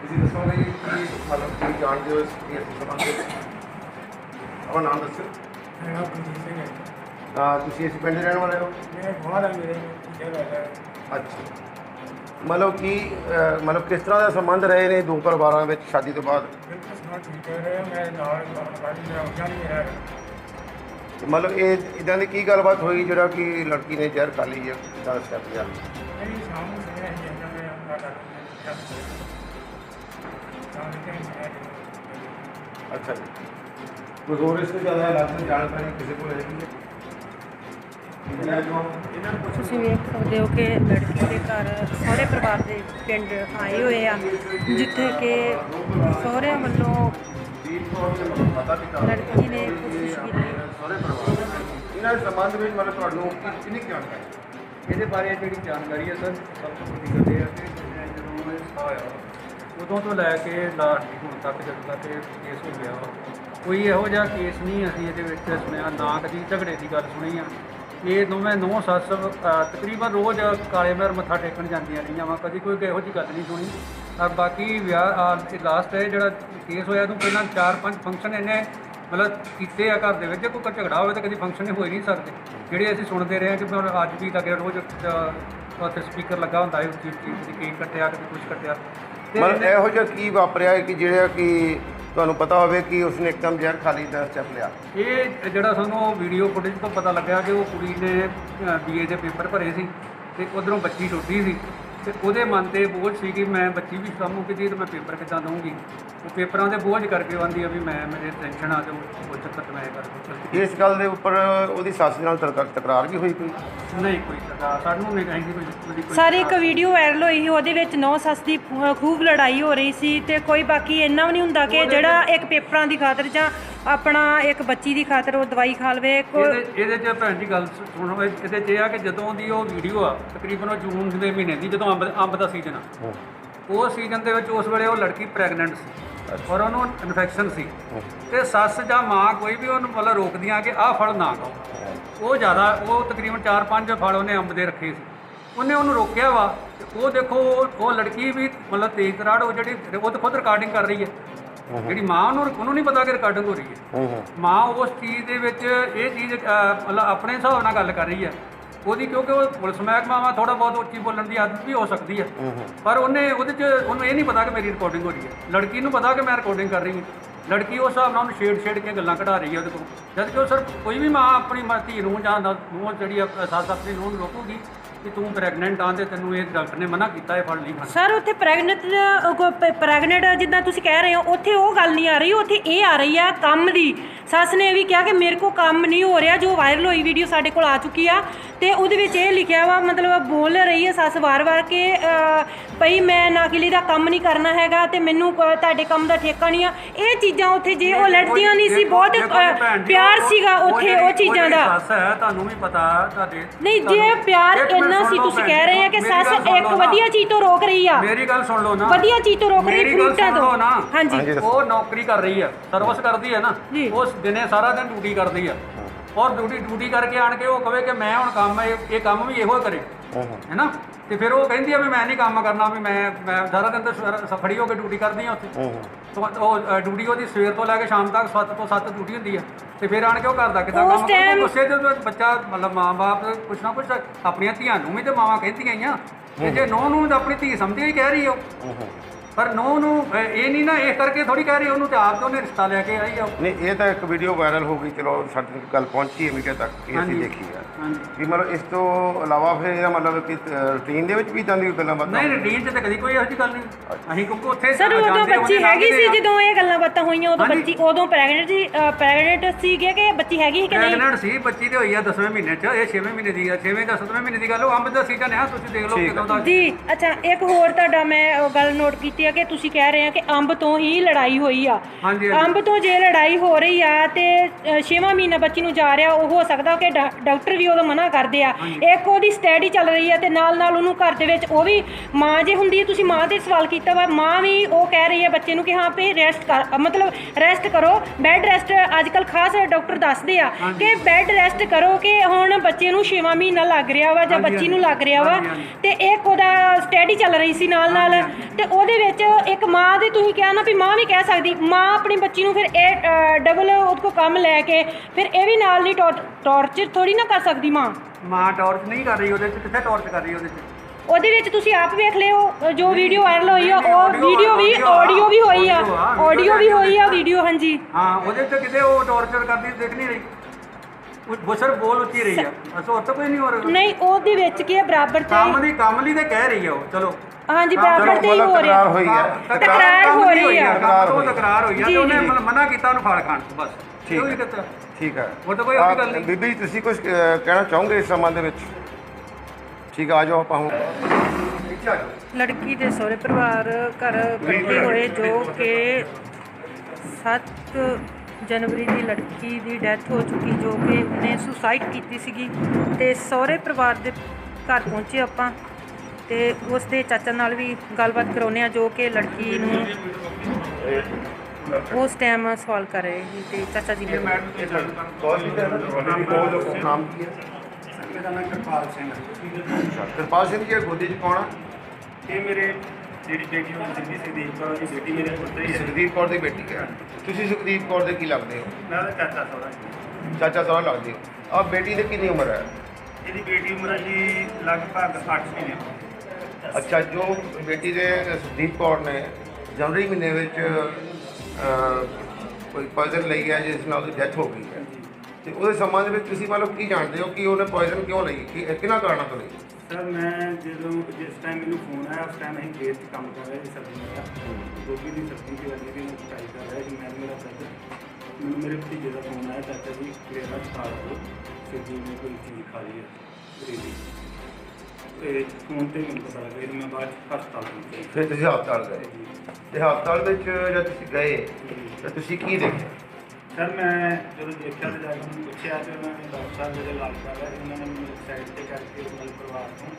ਤੁਸੀਂ ਦੱਸੋਗੇ ਜੀ ਕੀ ਮਤਲਬ ਕੀ ਜਾਣਦੇ ਹੋ ਇਸ ਕੇਸ ਦੇ ਸੰਬੰਧ ਵਿੱਚ? ਆਪਣਾ ਨਾਮ ਦੱਸੋ ਮੇਰਾ ਕੁਲਦੀਪ ਸਿੰਘ ਹੈ ਤਾਂ ਤੁਸੀਂ ਇਸ ਪਿੰਡ ਦੇ ਰਹਿਣ ਵਾਲੇ ਹੋ? ਮੈਂ ਬਾਹਰ ਆ ਮੇਰੇ ਜਗ੍ਹਾ ਹੈ ਅੱਛਾ। ਮਤਲਬ ਕਿ ਅਹ, ਮਤਲਬ ਕਿਸ ਤਰ੍ਹਾਂ ਦਾ ਸੰਬੰਧ ਰਹੇ ਨੇ ਦੋ ਪਰਿਵਾਰਾਂ ਵਿੱਚ ਸ਼ਾਦੀ ਤੋਂ ਬਾਅਦ? ਬਿਲਕੁਲ ਸੁਣਾ ਠੀਕ ਹੈ ਰਿਹਾ ਮੈਂ ਨਾਲ ਮੇਰਾ ਉੱਜਾ ਨਹੀਂ ਹੈ ਮਤਲਬ ਇਹ ਇਦਾਂ ਦੀ ਕੀ ਗੱਲਬਾਤ ਹੋਈ ਜਿਹੜਾ ਕਿ ਲੜਕੀ ਨੇ ਜ਼ਹਿਰ ਖਾ ਲਈ ਹੈ? ਕਿਦਾਂ ਦੱਸਿਆ ਪਿਆ ਮੇਰੀ ਸ਼ਾਮ ਨੂੰ ਸੁਣਿਆ ਸੀ ਜਾਂਦਾ ਮੈਂ ਆਪਣਾ ਡਾਕਟਰ ਸ਼ਾਮ ਨੂੰ ਕਹਿੰਦੇ ਸੀ ਅੱਛਾ ਜੀ। ਕੋਈ ਹੋਰ ਇਸ ਤੋਂ ਜ਼ਿਆਦਾ ਇਲਾਜ ਜਾਣਕਾਰੀ ਕਿਸੇ ਕੋਲ ਹੈਗੀ ਹੈ? ਇਹਨਾਂ ਨੂੰ ਇਹਨਾਂ ਨੂੰ ਤੁਸੀਂ ਵੇਖ ਸਕਦੇ ਹੋ ਕਿ ਲੜਕੀ ਦੇ ਘਰ ਸਹੁਰੇ ਪਰਿਵਾਰ ਦੇ ਪਿੰਡ ਆਏ ਹੋਏ ਆ ਜਿੱਥੇ ਕਿ ਸਹੁਰਿਆਂ ਵੱਲੋਂ ਲੜਕੀ ਨੇ ਕੋਸ਼ਿਸ਼ ਕੀਤੀ। ਸਾਰੇ ਪਰਿਵਾਰ। ਇਹਨਾਂ ਦੇ ਸੰਬੰਧ ਵਿੱਚ ਮਤਲਬ ਤੁਹਾਨੂੰ ਕਿੰਨੀ ਜਾਣਕਾਰੀ ਇਹਦੇ ਬਾਰੇ ਜਿਹੜੀ ਜਾਣਕਾਰੀ ਹੈ ਸਰ ਸਭ ਤੋਂ ਵੱਡੀ ਗੱਲ ਇਹ ਹੈ ਕਿ ਜਦੋਂ ਇਹ ਉਦੋਂ ਤੋਂ ਲੈ ਕੇ ਲਾਸਟ ਹੁਣ ਤੱਕ ਜਦੋਂ ਤੱਕ ਇਹ ਕੇਸ ਹੋ ਗਿਆ ਵਾ, ਕੋਈ ਇਹੋ ਜਿਹਾ ਕੇਸ ਨਹੀਂ ਅਸੀਂ ਇਹਦੇ ਵਿੱਚ ਸੁਣਿਆ ਨਾ ਕਦੀ ਝਗੜੇ ਦੀ ਗੱਲ ਸੁਣੀ ਆ। ਇਹ ਦੋਵੇਂ ਨੌ ਸੱਸ ਅ, ਤਕਰੀਬਨ ਰੋਜ਼ ਕਾਲੇ ਮਹਿਰ ਮੱਥਾ ਟੇਕਣ ਜਾਂਦੀਆਂ ਰਹੀਆਂ ਵਾ ਕਦੀ ਕੋਈ ਇਹੋ ਜਿਹੀ ਗੱਲ ਨਹੀਂ ਸੁਣੀ। ਤਾਂ ਬਾਕੀ ਵਿਆਹ ਲਾਸਟ ਹੈ ਜਿਹੜਾ ਕੇਸ ਹੋਇਆ ਤੋਂ ਪਹਿਲਾਂ ਚਾਰ ਪੰਜ ਫੰਕਸ਼ਨ ਇਹਨੇ ਮਤਲਬ ਕੀਤੇ ਆ ਘਰ ਦੇ ਵਿੱਚ। ਜੇ ਕੋਈ ਝਗੜਾ ਹੋਵੇ ਤਾਂ ਕਦੀ ਫੰਕਸ਼ਨ ਹੋ ਹੀ ਨਹੀਂ ਸਕਦੇ। ਜਿਹੜੇ ਅਸੀਂ ਸੁਣਦੇ ਰਹੇ ਹਾਂ ਕਿ ਹੁਣ ਅੱਜ ਵੀ ਲੱਗੇ ਰੋਜ਼ ਅ, ਉੱਥੇ ਸਪੀਕਰ ਲੱਗਾ ਹੁੰਦਾ ਹੈ ਉੱਚੀ ਉੱਚੀ ਕਦੀ ਕੇਕ ਕੱਟਿਆ ਕਦੀ ਕੁਝ ਕੱਟਿਆ। ਤੇ ਮਤਲਬ ਇਹੋ ਜਿਹਾ ਕੀ ਵਾਪਰਿਆ ਹੈ ਕਿ ਜਿਹੜਾ ਕਿ ਤੁਹਾਨੂੰ ਪਤਾ ਹੋਵੇ ਕਿ ਉਸਨੇ ਇੱਕਦਮ ਜ਼ਹਿਰ ਖਾ ਲਈ ਦਾ ਸਟੈਪ ਲਿਆ? ਇਹ ਜਿਹੜਾ ਸਾਨੂੰ ਵੀਡੀਓ ਫੁਟੇਜ ਤੋਂ ਪਤਾ ਲੱਗਿਆ ਕਿ ਉਹ ਕੁੜੀ ਨੇ ਬੀਏ ਦੇ ਪੇਪਰ ਭਰੇ ਸੀ ਤੇ ਉਧਰੋਂ ਬੱਚੀ ਛੋਟੀ ਸੀ। ਤੇ ਉਹਦੇ ਮਨ ਤੇ ਬੋਝ ਸੀ ਕਿ ਮੈਂ ਬੱਚੀ ਵੀ ਸਾਂਭੂਗੀ ਤੇ ਮੈਂ ਪੇਪਰ ਕਿੱਦਾਂ ਦਊਂਗੀ। ਉਹ ਪੇਪਰਾਂ ਦੇ ਬੋਝ ਕਰਕੇ ਆਂਦੀ ਆ ਵੀ ਮੈਂ ਮੇਰੇ ਟੈਨਸ਼ਨ ਆ ਤੇ ਉਹ ਚੱਕਰ 'ਚ ਮੈਂ ਕਰ ਇਸ ਗੱਲ ਦੇ ਉੱਪਰ ਉਹਦੀ ਸੱਸ ਨਾਲ ਤਕਰਾ- ਤਕਰਾਰ ਵੀ ਹੋਈ ਕੋਈ? ਨਹੀਂ ਕੋਈ ਸਰਕਾਰ ਸਾਨੂੰ ਨਹੀਂ ਕਹਿੰਦੀ ਕੋਈ ਸਰ ਇੱਕ ਵੀਡੀਓ ਵਾਇਰਲ ਹੋਈ ਸੀ ਉਹਦੇ ਵਿੱਚ ਨੌ ਸੱਸ ਦੀ ਖੂਬ ਲੜਾਈ ਹੋ ਰਹੀ ਸੀ ਤੇ ਕੋਈ ਬਾਕੀ ਇੰਨਾ ਵੀ ਨਹੀਂ ਹੁੰਦਾ ਕਿ ਜਿਹੜਾ ਇੱਕ ਪੇਪਰਾਂ ਦੀ ਖਾਤਰ ਜਾਂ ਆਪਣਾ ਇੱਕ ਬੱਚੀ ਦੀ ਖਾਤਰ ਉਹ ਦਵਾਈ ਖਾ ਲਵੇ ਕੋਈ ਇਹਦੇ ਇਹਦੇ ਚ ਭੈਣ ਜੀ ਗੱਲ ਸੁ- ਸੁਣੋ ਇਹ- ਇਹਦੇ ਚ ਇਹ ਆ ਕਿ ਜਦੋਂ ਦੀ ਉਹ ਵੀਡੀਓ ਆ ਤਕਰੀਬਨ ਉਹ ਜੂਨ ਦੇ ਮਹੀਨੇ ਦੀ ਜਦੋਂ ਅੰਬ ਅੰਬ ਦਾ ਸੀਜ਼ਨ ਆ। ਉਹ ਸੀਜ਼ਨ ਦੇ ਵਿੱਚ ਉਸ ਵੇਲੇ ਉਹ ਲੜਕੀ ਪ੍ਰੈਗਨੈਂਟ ਸੀ ਔਰ ਉਹਨੂੰ ਇਨਫੈਕਸ਼ਨ ਸੀ। ਤੇ ਸੱਸ ਜਾਂ ਮਾਂ ਕੋਈ ਵੀ ਉਹਨੂੰ ਮਤਲਬ ਰੋਕਦੀਆਂ ਕਿ ਆਹ ਫਲ ਨਾ ਖਾਓ। ਉਹ ਜ਼ਿਆਦਾ ਉਹ ਤਕਰੀਬਨ 4-5 ਫਲ ਉਹਨੇ ਅੰਬ ਦੇ ਰੱਖੇ ਸੀ। ਉਹਨੇ ਉਹਨੂੰ ਰੋਕਿਆ ਵਾ। ਤੇ ਉਹ ਦੇਖੋ ਉਹ- ਉਹ ਲੜਕੀ ਵੀ ਮਤਲਬ ਤੇਜ਼ ਤਰਾੜ ਉਹ ਜਿਹੜੀ ਉਹ ਤਾਂ ਖੁਦ ਰਿਕਾਰਡਿੰਗ ਕਰ ਰਹੀ ਹੈ। ਜਿਹੜੀ ਮਾਂ ਉਹਨੂੰ ਉਹਨੂੰ ਨਹੀਂ ਪਤਾ ਕਿ ਰਿਕਾਰਡਿੰਗ ਹੋ ਰਹੀ ਹੈ। ਮਾਂ ਉਸ ਚੀਜ਼ ਦੇ ਵਿੱਚ ਇਹ ਚੀਜ਼ ਮਤਲਬ ਆਪਣੇ ਹਿਸਾਬ ਨਾਲ ਗੱਲ ਕਰ ਰਹੀ ਹੈ। ਉਹਦੀ ਕਿਉਂਕਿ ਉਹ ਪੁਲਿਸ ਮਹਿਕਮਾ ਵਾ ਥੋੜਾ ਬਹੁਤ ਉੱਚੀ ਬੋਲਣ ਦੀ ਆਦਤ ਵੀ ਹੋ ਸਕਦੀ ਹੈ। ਪਰ ਉਹਨੇ ਉਹਦੇ 'ਚ ਉਹਨੂੰ ਇਹ ਨਹੀਂ ਪਤਾ ਕਿ ਮੇਰੀ ਰਿਕਾਰਡਿੰਗ ਹੋ ਰਹੀ ਹੈ। ਲੜਕੀ ਨੂੰ ਪਤਾ ਕਿ ਮੈਂ ਰਿਕਾਰਡਿੰਗ ਕਰ ਰਹੀ ਹਾਂ। ਲੜਕੀ ਉਸ ਹਿਸਾਬ ਨਾਲ ਉਹਨੂੰ ਛੇੜ ਛੇੜ ਕੇ ਗੱਲਾਂ ਕਢਾ ਰਹੀ ਹੈ ਉਹਦੇ ਕੋਲ। ਜਦ ਕਿ ਉਹ ਸਰ ਕੋਈ ਵੀ ਮਾਂ ਆਪਣੀ ਧੀ ਨੂੰ ਜਾਂ ਨੂੰ ਜਿਹੜੀ ਸੱਸ ਆਪਣੀ ਨੂੰ ਰੋਕੂਗੀ ਕਿ ਤੂੰ ਪ੍ਰੈਗਨੈਂਟ ਆਂ ਤੇ ਤੈਨੂੰ ਇਹ ਡਾਕਟਰ ਨੇ ਮਨਾ ਕੀਤਾ ਇਹ ਫਲ ਨਹੀਂ ਖਾਣਾ। ਸਰ ਉੱਥੇ ਪ੍ਰੈਗਨੈਂਟ ਪ੍ਰੈਗਨੈਂਟ ਜਿੱਦਾਂ ਤੁਸੀਂ ਕਹਿ ਰਹੇ ਹੋ, ਉੱਥੇ ਉਹ ਗੱਲ ਨਹੀਂ ਆ ਰਹੀ, ਉੱਥੇ ਇਹ ਆ ਰਹੀ ਆ ਕੰਮ ਦੀ। ਸੱਸ ਨੇ ਇਹ ਵੀ ਕਿਹਾ ਕਿ ਮੇਰੇ ਕੋ ਕੰਮ ਨਹੀਂ ਹੋ ਰਿਹਾ, ਜੋ ਵਾਇਰਲ ਹੋਈ ਵੀਡੀਓ ਸਾਡੇ ਕੋਲ ਆ ਚੁੱਕੀ ਆ। ਤੇ ਉਹਦੇ ਵਿੱਚ ਇਹ ਲਿਖਿਆ ਵਾ ਮਤਲਬ ਬੋਲ ਰਹੀ ਹੈ ਸੱਸ ਵਾਰ-ਵਾਰ ਕਿ ਭਈ ਮੈਂ ਨਾਕਿਲੀ ਦਾ ਕੰਮ ਨਹੀਂ ਕਰਨਾ ਹੈਗਾ ਤੇ ਮੈਨੂੰ ਤੁਹਾਡੇ ਕੰਮ ਦਾ ਠੇਕਾ ਨਹੀਂ ਆ ਇਹ ਚੀਜ਼ਾਂ ਉੱਥੇ ਜੇ ਉਹ ਲੜਦੀਆਂ ਨਹੀਂ ਸੀ ਬਹੁਤ ਪਿਆਰ ਸੀਗਾ ਉੱਥੇ ਉਹ ਚੀਜ਼ਾਂ ਦਾ ਸੱਸ ਹੈ ਤੁਹਾਨੂੰ ਵੀ ਪਤਾ ਤੁਹਾਡੇ ਨਹੀਂ ਜੇ ਪਿਆਰ ਇੰਨਾ ਸੀ ਤੁਸੀਂ ਕਹਿ ਰਹੇ ਆ ਕਿ ਸੱਸ ਇੱਕ। ਵਧੀਆ ਚੀਜ਼ ਤੋਂ ਰੋਕ ਰਹੀ ਆ ਮੇਰੀ ਗੱਲ ਸੁਣ ਲਓ ਨਾ ਵਧੀਆ ਚੀਜ਼ ਤੋਂ ਰੋਕ ਰਹੀ ਫਰੂਟਾਂ ਤੋਂ। ਹਾਂਜੀ। ਉਹ ਨੌਕਰੀ ਕਰ ਰਹੀ ਹੈ ਸਰਵਿਸ ਕਰਦੀ ਹੈ ਨਾ। ਉਸ ਦਿਨੇ ਸਾਰਾ ਦਿਨ ਡਿਊਟੀ ਕਰਦੀ ਹੈ ਔਰ ਡਿਊਟੀ ਡਿਊਟੀ ਕਰਕੇ ਆਣ ਕੇ ਉਹ ਕਵੇ ਕਿ ਮੈਂ ਹੁਣ ਕੰਮ ਇਹ ਇਹ ਕੰਮ ਵੀ ਇਹੋ ਕਰੇ। ਹੈਨਾ? ਤੇ ਫਿਰ ਉਹ ਕਹਿੰਦੀ ਆ ਵੀ ਮੈਂ ਨਹੀਂ ਕੰਮ ਕਰਨਾ ਵੀ ਮੈਂ ਮੈਂ ਸਾਰਾ ਦਿਨ ਤਾਂ ਸਫੜੀ ਹੋ ਕੇ ਡਿਊਟੀ ਕਰਦੀ ਆ ਉੱਥੇ। ਤੋਂ ਉਹ ਡਿਊਟੀ ਉਹਦੀ ਸਵੇਰ ਤੋਂ ਲੈ ਕੇ ਸ਼ਾਮ ਤੱਕ 7 ਤੋਂ 7 ਡਿਊਟੀ ਹੁੰਦੀ ਆ। ਤੇ ਫਿਰ ਆਣ ਕੇ ਉਹ ਘਰ ਦਾ ਕਿੱਦਾਂ ਕੰਮ time- ਗੁੱਸੇ ਦੇ ਵਿੱਚ ਬੱਚਾ ਮਤਲਬ ਮਾਂ-ਬਾਪ ਕੁਛ ਨਾ ਕੁਛ ਆਪਣੀਆਂ ਧੀਆਂ ਨੂੰ ਵੀ ਤੇ ਮਾਵਾਂ ਕਹਿੰਦੀਆਂ ਹੀ ਆ। ਕਿ ਜੇ ਨੌ ਨੂੰ ਤਾਂ ਆਪਣੀ ਧੀ ਸਮਝੀ ਹੀ ਕਹਿ ਰਹੀ ਹੋ। ਪਰ ਨੋ ਨੂੰ ਇਹ ਨਹੀਂ ਨਾ ਇਸ ਕਰਕੇ ਥੋੜੀ ਕਹਿ ਰਹੀ ਉਹਨੂੰ ਤੇ ਆਪ ਤੋਂ ਉਹਨੇ ਰਿਸ਼ਤਾ ਲੈ ਕੇ ਆਈ ਆ ਨਹੀਂ ਇਹ ਤਾਂ ਇੱਕ ਵੀਡੀਓ ਵਾਇਰਲ ਹੋ ਗਈ ਚਲੋ ਸਾਡੇ ਤੱਕ ਗੱਲ ਪਹੁੰਚੀ ਹੈ ਮੀਡੀਆ ਤੱਕ ਇਹ ਅਸੀਂ। ਦੇਖੀ ਹਾਂਜੀ ਵੀ ਮਤਲਬ ਇਸ ਤੋਂ ਇਲਾਵਾ ਫਿਰ ਇਹਦਾ ਮਤਲਬ ਕਿ ਰੂਟੀਨ ਦੇ ਵਿੱਚ ਵੀ ਜਾਂਦੀ ਕੋਈ ਗੱਲਾਂ ਬਾਤਾਂ ਨਹੀਂ ਰਡੀਨ ਚ ਤਾਂ ਕਦੀ ਕੋਈ ਇਹੋ ਜਿਹੀ ਗੱਲ ਨਹੀਂ ਅਸੀਂ ਕਿਉਂਕਿ ਉੱਥੇ ਸਰ ਉਦੋਂ ਬੱਚੀ ਉਹਦੇ ਹੈਗੀ ਸੀ ਆ। ਜਦੋਂ ਇਹ ਗੱਲਾਂ ਬਾਤਾਂ ਹੋਈਆਂ ਉਦੋਂ। ਬੱਚੀ ਉਦੋਂ ਪ੍ਰੈਗਨੈਂਟ ਸੀ ਪ੍ਰੈਗਨੈਂਟ ਸੀਗੇ ਕਿ ਬੱਚੀ ਹੈਗੀ ਸੀ ਕਿ ਨਹੀਂ ਪ੍ਰੈਗਨੈਂਟ ਸੀ ਬੱਚੀ ਤੇ ਹੋਈ ਆ 10ਵੇਂ ਮਹੀਨੇ ਚ ਇਹ 6ਵੇਂ ਮਹੀਨੇ ਦੀ ਆ 6ਵੇਂ ਜਾਂ 7ਵੇਂ ਮਹੀਨੇ ਦੀ ਗੱਲ ਉਹ ਅੰਬ ਦਾ ਸੀਜ਼ਨ ਹੈ ਤੁਸੀਂ ਦੇਖ ਲਓ ਕਿਦੋਂ ਦਾ ਜੀ ਅੱਛਾ ਇੱਕ ਹੋਰ ਤੁਹਾਡਾ ਮੈਂ ਉਹ ਗੱਲ ਨੋਟ ਕੀਤੀ ਆ ਕਿ ਤੁਸੀਂ ਕਹਿ ਰਹੇ ਆ ਕਿ ਅੰਬ ਤੋਂ ਹੀ ਲੜਾਈ ਹੋਈ ਆ। ਹਾਂਜੀ, ਹਾਂਜੀ। ਅੰਬ ਤੋਂ ਜੇ ਲੜਾਈ ਹੋ ਰਹੀ ਆ ਤੇ 6ਵਾਂ ਮਹੀਨਾ ਬੱਚੀ ਨੂੰ ਜਾ ਰਿਹਾ ਉਹ ਹੋ ਸਕਦਾ ਕਿ ਡਾ- ਡਾਕਟਰ ਵੀ ਉਹਦਾ ਮਨਾ ਕਰਦੇ ਆ। ਇੱਕ ਉਹਦੀ ਸਟੱਡੀ ਚੱਲ ਰਹੀ ਆ ਤੇ ਨਾਲ ਨਾਲ ਉਹਨੂੰ ਘਰ ਦੇ ਵਿੱਚ ਉਹ ਵੀ ਮਾਂ ਜੇ ਹੁੰਦੀ ਹੈ ਤੁਸੀਂ ਮਾਂ ਤੇ ਸਵਾਲ ਕੀਤਾ ਵਾ ਮਾਂ ਵੀ ਉਹ ਕਹਿ ਰਹੀ ਹੈ ਬੱਚੇ ਨੂੰ ਕਿ ਹਾਂ ਭਈ ਰੈਸਟ ਕਰ ਮਤਲਬ ਰੈਸਟ ਕਰੋ ਬੈੱਡ ਰੈਸਟ ਅੱਜ ਕੱਲ ਖਾਸ ਡਾਕਟਰ ਦੱਸਦੇ ਆ ਕਿ ਬੈੱਡ ਰੈਸਟ ਕਰੋ ਕਿ ਹੁਣ ਬੱਚੇ ਨੂੰ 6ਵਾਂ ਮਹੀਨਾ ਲੱਗ ਰਿਹਾ ਵਾ ਜਾਂ ਹਾਂਜੀ, ਬੱਚੀ ਨੂੰ ਲੱਗ ਰਿਹਾ ਵਾ ਹਾਂਜੀ, ਹਾਂਜੀ। ਤੇ ਇੱਕ ਉਹਦਾ ਸਟੱਡੀ ਚੱਲ ਰਹੀ ਸੀ ਨਾਲ ਨਾਲ ਤੇ ਉਹਦੇ ਵਿੱਚ ਇੱਕ ਮਾਂ ਦੇ ਤੁਸੀਂ ਕਿਹਾ ਨਾ ਵੀ ਮਾਂ ਵੀ ਕਹਿ ਸਕਦੀ ਮਾਂ ਆਪਣੀ ਬੱਚੀ ਨੂੰ ਫਿਰ ਇਹ ਡਬਲ ਉਹਦੇ ਕੋ ਕੰਮ ਲੈ ਕੇ ਫਿਰ ਇਹ ਵੀ ਨਾਲ ਨਹੀਂ ਟੌਰਚਰ ਥੋੜੀ ਨਾ ਕਰ ਸਕਦੀ ਮਾਂ। ਮਾਂ ਟਾਰਚ ਨਹੀਂ ਕਰ ਰਹੀ ਉਹਦੇ ਚ ਕਿੱਥੇ ਟਾਰਚ ਕਰ ਰਹੀ ਉਹਦੇ ਚ? ਉਹਦੇ ਵਿੱਚ ਤੁਸੀਂ ਆਪ ਵੇਖ ਲਿਓ ਜੋ ਵੀਡੀਓ ਵਾਇਰਲ ਹੋਈ ਆ ਉਹ ਵੀਡੀਓ ਵੀ ਆਡੀਓ ਵੀ ਹੋਈ ਆ ਆਡੀਓ ਵੀ ਹੋਈ ਆ ਵੀਡੀਓ ਹਾਂਜੀ। ਹਾਂ ਉਹਦੇ ਚ ਕਿਤੇ ਉਹ ਟਾਰਚਰ ਕਰਦੀ ਦਿਖ ਨਹੀਂ ਰਹੀ। ਉਹ ਬਸਰ ਬੋਲ ਉੱਚੀ ਰਹੀ ਆ। ਅਸੋ ਉੱਥੇ ਕੋਈ ਨਹੀਂ ਹੋ ਰਿਹਾ ਨਹੀਂ ਉਹਦੇ ਵਿੱਚ ਕੀ ਹੈ ਬਰਾਬਰ ਤੇ ਕੰਮ ਦੀ ਕੰਮ ਲਈ ਤੇ ਕਹਿ ਰਹੀ ਆ ਉਹ ਚਲੋ। ਹਾਂਜੀ ਬਰਾਬਰ ਤੇ ਹੀ ਹੋ ਤਕਰਾਰ ਰਿਹਾ ਹੋਈ ਹੈ। ਤਕਰਾਰ ਹੋ ਰਹੀ ਆ। ਕੰਮ ਤੋਂ ਤਕਰਾਰ ਹੋਈ ਆ ਜੀ, ਤੇ ਉਹਨੇ ਜੀ। ਮਨਾ ਕੀਤਾ ਉਹਨੂੰ ਫਾਲ ਖਾਣ ਤੋਂ ਬਸ। ਠੀਕ ਹੀ। ਕੀਤਾ। ਠੀਕ ਹੈ। ਤਾਂ ਕੋਈ ਹੋਰ ਗੱਲ ਨਹੀਂ। ਬੀਬੀ ਤੁਸੀਂ ਕੁਝ ਕਹਿਣਾ ਚਾਹੋਗੇ ਇਸ ਸੰਬੰਧ ਦੇ ਵਿੱਚ? ਠੀਕ ਹੈ ਆ ਜਾਓ ਆਪਾਂ ਹੁਣ। ਲੜਕੀ ਦੇ ਸਹੁਰੇ ਪਰਿਵਾਰ ਘਰ ਇਕੱਠੇ ਹੋਏ ਜੋ ਕਿ 7 ਜਨਵਰੀ ਦੀ ਲੜਕੀ ਦੀ ਡੈਥ ਹੋ ਚੁੱਕੀ ਜੋ ਕਿ ਨੇ ਸੁਸਾਈਡ ਕੀਤੀ ਸੀਗੀ। ਤੇ ਸਹੁਰੇ ਪਰਿਵਾਰ ਦੇ ਘਰ ਪਹੁੰਚੇ ਆਪਾਂ। ਤੇ ਉਸ ਦੇ ਚਾਚਾ ਨਾਲ ਵੀ ਗੱਲਬਾਤ ਕਰਾਉਨੇ ਆ ਜੋ ਕਿ ਲੜਕੀ ਨੂੰ ਉਸ ਟਾਈਮ ਸਵਾਲ ਕਰ ਰਹੇ ਸੀ ਤੇ ਚਾਚਾ ਜੀ ਨੇ ਨਾਮ ਕੀ ਹੈ? ਮੇਰਾ ਨਾਮ ਕਿਰਪਾਲ ਸਿੰਘ ਅੱਛਾ ਕਿਰਪਾਲ ਸਿੰਘ ਜੀ ਗੋਦੀ ਚ ਕੌਣ ਆ? ਇਹ ਮੇਰੇ ਜਿਹੜੀ ਬੇਟੀ ਸਿੰਧੀ ਸੰਦੀਪ ਕੌਰ ਦੀ ਬੇਟੀ ਮੇਰੇ ਪੁੱਤਰ ਹੀ ਹੈ। ਸੁਖਦੀਪ ਕੌਰ ਦੀ ਬੇਟੀ ਹੈ। ਤੁਸੀਂ ਸੁਖਦੀਪ ਕੌਰ ਦੇ ਕੀ ਲੱਗਦੇ ਹੋ? ਮੈਂ ਉਹਦਾ ਚਾਚਾ ਸਹੁਰਾ ਚਾਚਾ ਸਹੁਰਾ ਲੱਗਦੇ ਹੋ। ਆ ਬੇਟੀ ਦੀ ਕਿੰਨੀ ਉਮਰ ਹੈ? ਇਹਦੀ ਬੇਟੀ ਉਮਰ ਹੈ ਜੀ ਲਗਭਗ 8 ਮਹੀਨੇ ਅੱਛਾ, ਜੋ ਬੇਟੀ ਦੇ ਸੁਖਦੀਪ ਕੌਰ ਨੇ ਜਨਵਰੀ ਮਹੀਨੇ ਵਿੱਚ ਕੋਈ ਪੋਇਜ਼ਨ ਲਈ ਹੈ ਜਿਸ ਨਾਲ ਉਹਦੀ ਡੈਥ ਹੋ ਗਈ ਹੈ। ਤੇ ਉਹਦੇ ਸੰਬੰਧ ਵਿੱਚ ਤੁਸੀਂ ਮਤਲਬ ਕੀ ਜਾਣਦੇ ਹੋ ਕਿ ਉਹਨੇ ਪੋਇਜ਼ਨ ਕਿਉਂ ਲਈ? ਕਿ ਕਿਹਨਾਂ ਕਾਰਨਾਂ ਤੋਂ ਲਈ? ਸਰ, ਮੈਂ ਜਦੋਂ ਜਿਸ ਟਾਈਮ ਮੈਨੂੰ ਫੋਨ ਆਇਆ, ਉਸ ਟਾਈਮ ਅਸੀਂ ਖੇਤ 'ਚ ਕੰਮ ਕਰ ਰਹੇ ਸੀ ਸਬਜ਼ੀ ਦਾ। ਗੋਭੀ ਦੀ ਸਬਜ਼ੀ ਦੀ ਵਾਲੀ ਦੀ ਕਟਾਈ ਕਰ ਰਿਹਾ ਸੀ। ਮੈਂ, ਮੇਰਾ ਬ੍ਰਦਰ ਮੈਨੂੰ ਮੇਰੇ ਭਤੀਜੇ ਦਾ ਫੋਨ ਆਇਆ, ਚਾਚਾ ਜੀ ਮੇਰੇ ਹਸਪਤਾਲ ਤੋਂ ਸਿੱਧੀ ਨੇ ਕੋਈ ਚੀਜ਼ ਖਾ ਲਈ ਹੈ ਤੇ ਫੋਨ ਤੇ ਮੈਨੂੰ ਪਤਾ ਲੱਗਾ ਮੈਂ ਬਾਅਦ 'ਚ ਹਸਪਤਾਲ ਪਹੁੰਚਿਆ। ਫਿਰ ਤੁਸੀਂ ਹਸਪਤਾਲ ਗਏ? ਤੇ ਹਸਪਤਾਲ ਵਿੱਚ ਜਦ ਤੁਸੀਂ ਗਏ ਤਾਂ ਤੁਸੀਂ ਕੀ ਦੇਖਿਆ? ਸਰ ਮੈਂ ਜਦੋਂ ਦੇਖਿਆ ਤੇ ਜਾ ਕੇ ਉਹਨੂੰ ਪੁੱਛਿਆ ਤੇ ਉਹਨਾਂ ਨੇ ਡਾਕਟਰ ਸਾਹਿਬ ਜਿਹੜੇ ਇਲਾਜ ਕਰ ਰਹੇ ਸੀ, ਉਹਨਾਂ ਨੇ ਮੈਨੂੰ ਸਾਈਡ ਤੇ ਕਰਕੇ ਉਹਨਾਂ ਪਰਿਵਾਰ ਨੂੰ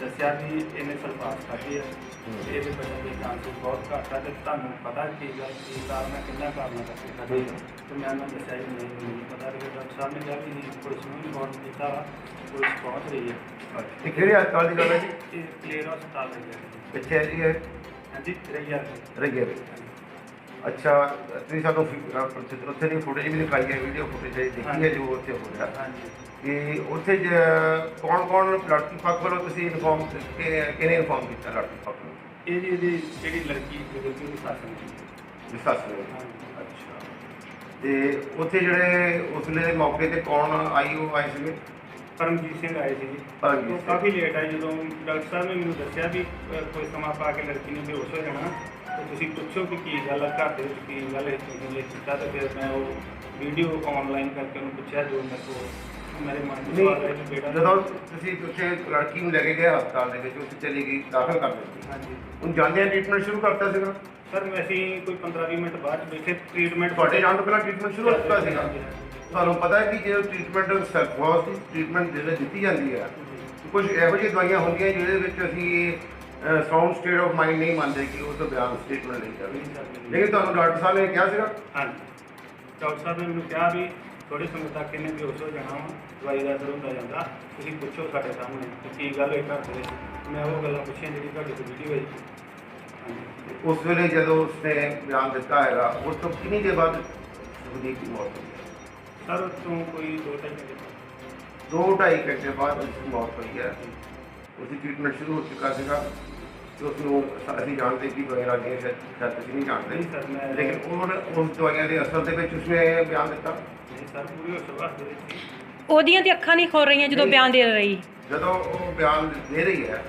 ਦੱਸਿਆ ਵੀ ਇਹਨੇ ਸਲਫਾਸ ਖਾਧੀ ਹੈ। ਤੇ ਇਹਦੇ ਬਚਣ ਦੇ ਚਾਂਸਸ ਬਹੁਤ ਘੱਟ ਆ ਤੇ ਤੁਹਾਨੂੰ ਪਤਾ ਕੀ ਗੱਲ ਕੀ ਕਾਰਨ ਹੈ ਕਿੰਨਾ ਕਾਰਨ ਕਰਕੇ ਹੈ। ਤੇ ਮੈਂ ਉਹਨਾਂ ਨੂੰ ਦੱਸਿਆ ਜੀ ਨਹੀਂ ਮੈਨੂੰ ਪਤਾ ਤੇ ਡਾਕਟਰ ਸਾਹਿਬ ਨੇ ਕਿਹਾ ਕਿ ਪੁਲਿਸ ਨੂੰ ਰਿਪੋਰਟ ਕੀਤਾ ਵਾ, ਪੁਲਿਸ ਪਹੁੰਚ ਰਹੀ ਹੈ। ਇਹ ਕਿਹੜੇ ਹਸਪਤਾਲ ਦੀ ਗੱਲ ਹੈ ਜੀ? ਇਹ ਕਲੀਅਰ ਹਸਪਤਾਲ ਹੈ। ਜੀ ਹੈ ਜੀ ਇਹ? ਹਾਂਜੀ ਰਈਆ ਰਗੇ ਅੱਛਾ ਤੁਸੀਂ ਸਾਨੂੰ ਉੱਥੇ ਦੀ ਫੁਟੇਜ ਵੀ ਦਿਖਾਈ ਹੈ ਵੀਡੀਓ ਫੁਟੇਜ ਦੇਖੀ ਹੈ ਜੋ ਉੱਥੇ ਹੋ ਰਿਹਾ। ਹਾਂਜੀ। ਕਿ ਉੱਥੇ ਕੌਣ ਕੌਣ ਲੜਕੀ ਪੱਖ ਵੱਲੋਂ ਤੁਸੀਂ ਇਨਫੋਰਮ ਕਿਹਨੇ ਇਨਫੋਰਮ ਕੀਤਾ ਲੜਕੀ ਪੱਖ ਨੂੰ ਇਹ ਜੀ ਇਹਦੀ ਜਿਹੜੀ ਲੜਕੀ ਗੁਜ਼ਰਦੀ ਉਹਦੀ ਸੱਸ ਨੇ ਜਿਸ ਸੱਸ ਨੇ? ਅੱਛਾ। ਤੇ ਉੱਥੇ ਜਿਹੜੇ ਉਸਲੇ ਦੇ ਮੌਕੇ ਤੇ ਕੌਣ ਆਈ ਉਹ ਆਏ ਸੀਗੇ? ਪਰਮਜੀਤ ਸਿੰਘ ਆਏ ਸੀ ਜੀ। ਕਾਫੀ ਲੇਟ ਆਏ ਜਦੋਂ ਡਾਕਟਰ ਸਾਹਿਬ ਨੇ ਮੈਨੂੰ ਦੱਸਿਆ ਵੀ ਕੋਈ ਸਮਾਂ ਪਾ ਕੇ ਲੜਕੀ ਨੇ ਬੇਹੋਸ਼ ਹੋ ਜਾਣਾ ਤੇ ਤੁਸੀਂ ਪੁੱਛੋ ਕਿ ਕੀ ਗੱਲ ਹੈ ਘਰ ਦੇ ਵਿੱਚ ਕੀ ਗੱਲ ਹੈ ਤੁਸੀਂ ਨੇ ਕੀਤਾ ਤੇ ਫਿਰ ਮੈਂ ਉਹ ਵੀਡੀਓ ਆਨਲਾਈਨ ਕਰਕੇ ਉਹਨੂੰ ਪੁੱਛਿਆ ਜੋ ਮੇਰੇ ਕੋਲ ਮੇਰੇ ਮਨ ਵਿੱਚ ਸਵਾਲ ਆਇਆ ਕਿ ਬੇਟਾ ਜਦੋਂ ਤੁਸੀਂ ਉੱਥੇ ਲੜਕੀ ਨੂੰ ਲੈ ਕੇ ਗਏ ਹਸਪਤਾਲ ਦੇ ਵਿੱਚ ਉੱਥੇ ਚਲੀ ਗਈ ਦਾਖਲ ਕਰ ਦਿੱਤੀ ਹਾਂਜੀ ਹੁਣ ਜਾਂਦਿਆਂ ਟ੍ਰੀਟਮੈਂਟ ਸ਼ੁਰੂ ਕਰਤਾ ਸੀਗਾ ਸਰ ਮੈਂ ਅਸੀਂ ਕੋਈ 15-20 ਮਿੰਟ ਬਾਅਦ ਬੈਠੇ ਟ੍ਰੀਟਮੈਂਟ ਤੁਹਾਡੇ ਜਾਣ ਤੋਂ ਪਹਿਲਾਂ ਟ੍ਰੀਟਮੈਂਟ ਸ਼ੁਰੂ ਹੋ ਚੁੱਕਾ ਸੀਗਾ ਤੁਹਾਨੂੰ ਪਤਾ ਹੈ ਕਿ ਜੇ ਟ੍ਰੀਟਮੈਂਟ ਸੈਲਫ ਦੀ ਟ੍ਰੀਟਮੈਂਟ ਜਿਹੜੇ ਦਿੱਤੀ ਜਾਂਦੀ ਹੈ ਕੁਝ ਇਹੋ ਜਿਹੀਆਂ ਦਵਾਈਆਂ ਹੁੰਦੀਆਂ ਜਿਹਦੇ ਵਿੱਚ ਅਸੀਂ ਸਾਊਂਡ ਸਟੇਟ ਆਫ ਮਾਈਂਡ ਨਹੀਂ ਮੰਨਦੇ ਕਿ ਉਹ ਤੋਂ ਬਿਆਨ ਸਟੇਟਮੈਂਟ ਲਈ ਜਾਵੇ ਲੇਕਿਨ ਤੁਹਾਨੂੰ ਡਾਕਟਰ ਸਾਹਿਬ ਨੇ ਕਿਹਾ ਸੀਗਾ। ਹਾਂਜੀ ਡਾਕਟਰ ਸਾਹਿਬ ਨੇ ਮੈਨੂੰ ਕਿਹਾ ਵੀ ਥੋੜੇ ਸਮੇਂ ਤੱਕ ਇਹਨੇ ਬੇਹੋਸ਼ ਹੋ ਜਾਣਾ ਵਾ ਦਵਾਈ ਦਾ ਅਸਰ ਹੁੰਦਾ ਜਾਂਦਾ ਤੁਸੀਂ ਪੁੱਛੋ ਸਾਡੇ ਸਾਹਮਣੇ ਕਿ ਕੀ ਗੱਲ ਹੋਈ ਘਰ ਦੇ ਵਿੱਚ? ਮੈਂ ਉਹ ਗੱਲਾਂ ਪੁੱਛੀਆਂ ਜਿਹੜੀ ਤੁਹਾਡੇ ਕੋਲ ਵੀਡੀਓ ਹੈ ਹਾਂਜੀ। ਉਸ ਵੇਲੇ ਜਦੋਂ ਉਸਨੇ ਬਿਆਨ ਦਿੱਤਾ ਹੈਗਾ ਉਸ ਤੋਂ ਕਿੰਨੀ ਦੇਰ ਬਾਅਦ ਸੁਖਦੀਪ ਦੀ ਮੌਤ ਹੋਈ? ਹੈ ਸਰ ਉਸ ਤੋਂ ਕੋਈ ਦੋ ਢਾਈ ਘੰਟੇ ਬਾਅਦ। ਦੋ ਢਾਈ ਘੰਟੇ ਬਾਅਦ ਉਸ ਦੀ ਮੌਤ ਹੋਈ ਹੈ। ਉਸਦੀ ਟ੍ਰੀਟਮੈਂਟ ਸ਼ੁਰੂ ਹੋ ਚੁੱਕਾ ਸੀਗਾ। ਕਿ ਉਸ ਨੂੰ ਸ- ਅਸੀਂ ਜਾਣਦੇ ਕਿ ਦਵਾਈਆਂ ਲੱਗੀਆਂ ਸ਼ਾਇਦ ਸ਼ਾਇਦ ਤੁਸੀਂ ਨਹੀਂ ਜਾਣਦੇ। ਨਹੀਂ ਸਰ, ਮੈਂ- ਲੇਕਿਨ ਉਹ ਉਹਦੀਆਂ ਤੇ ਅੱਖਾਂ ਨਹੀਂ ਖੋਲ ਰਹੀਆਂ ਜਦੋਂ ਬਿਆਨ ਦੇ ਰਹੀ। ਜਦੋਂ ਉਹ ਬਿਆਨ ਦੇ ਰਹੀ ਹੈ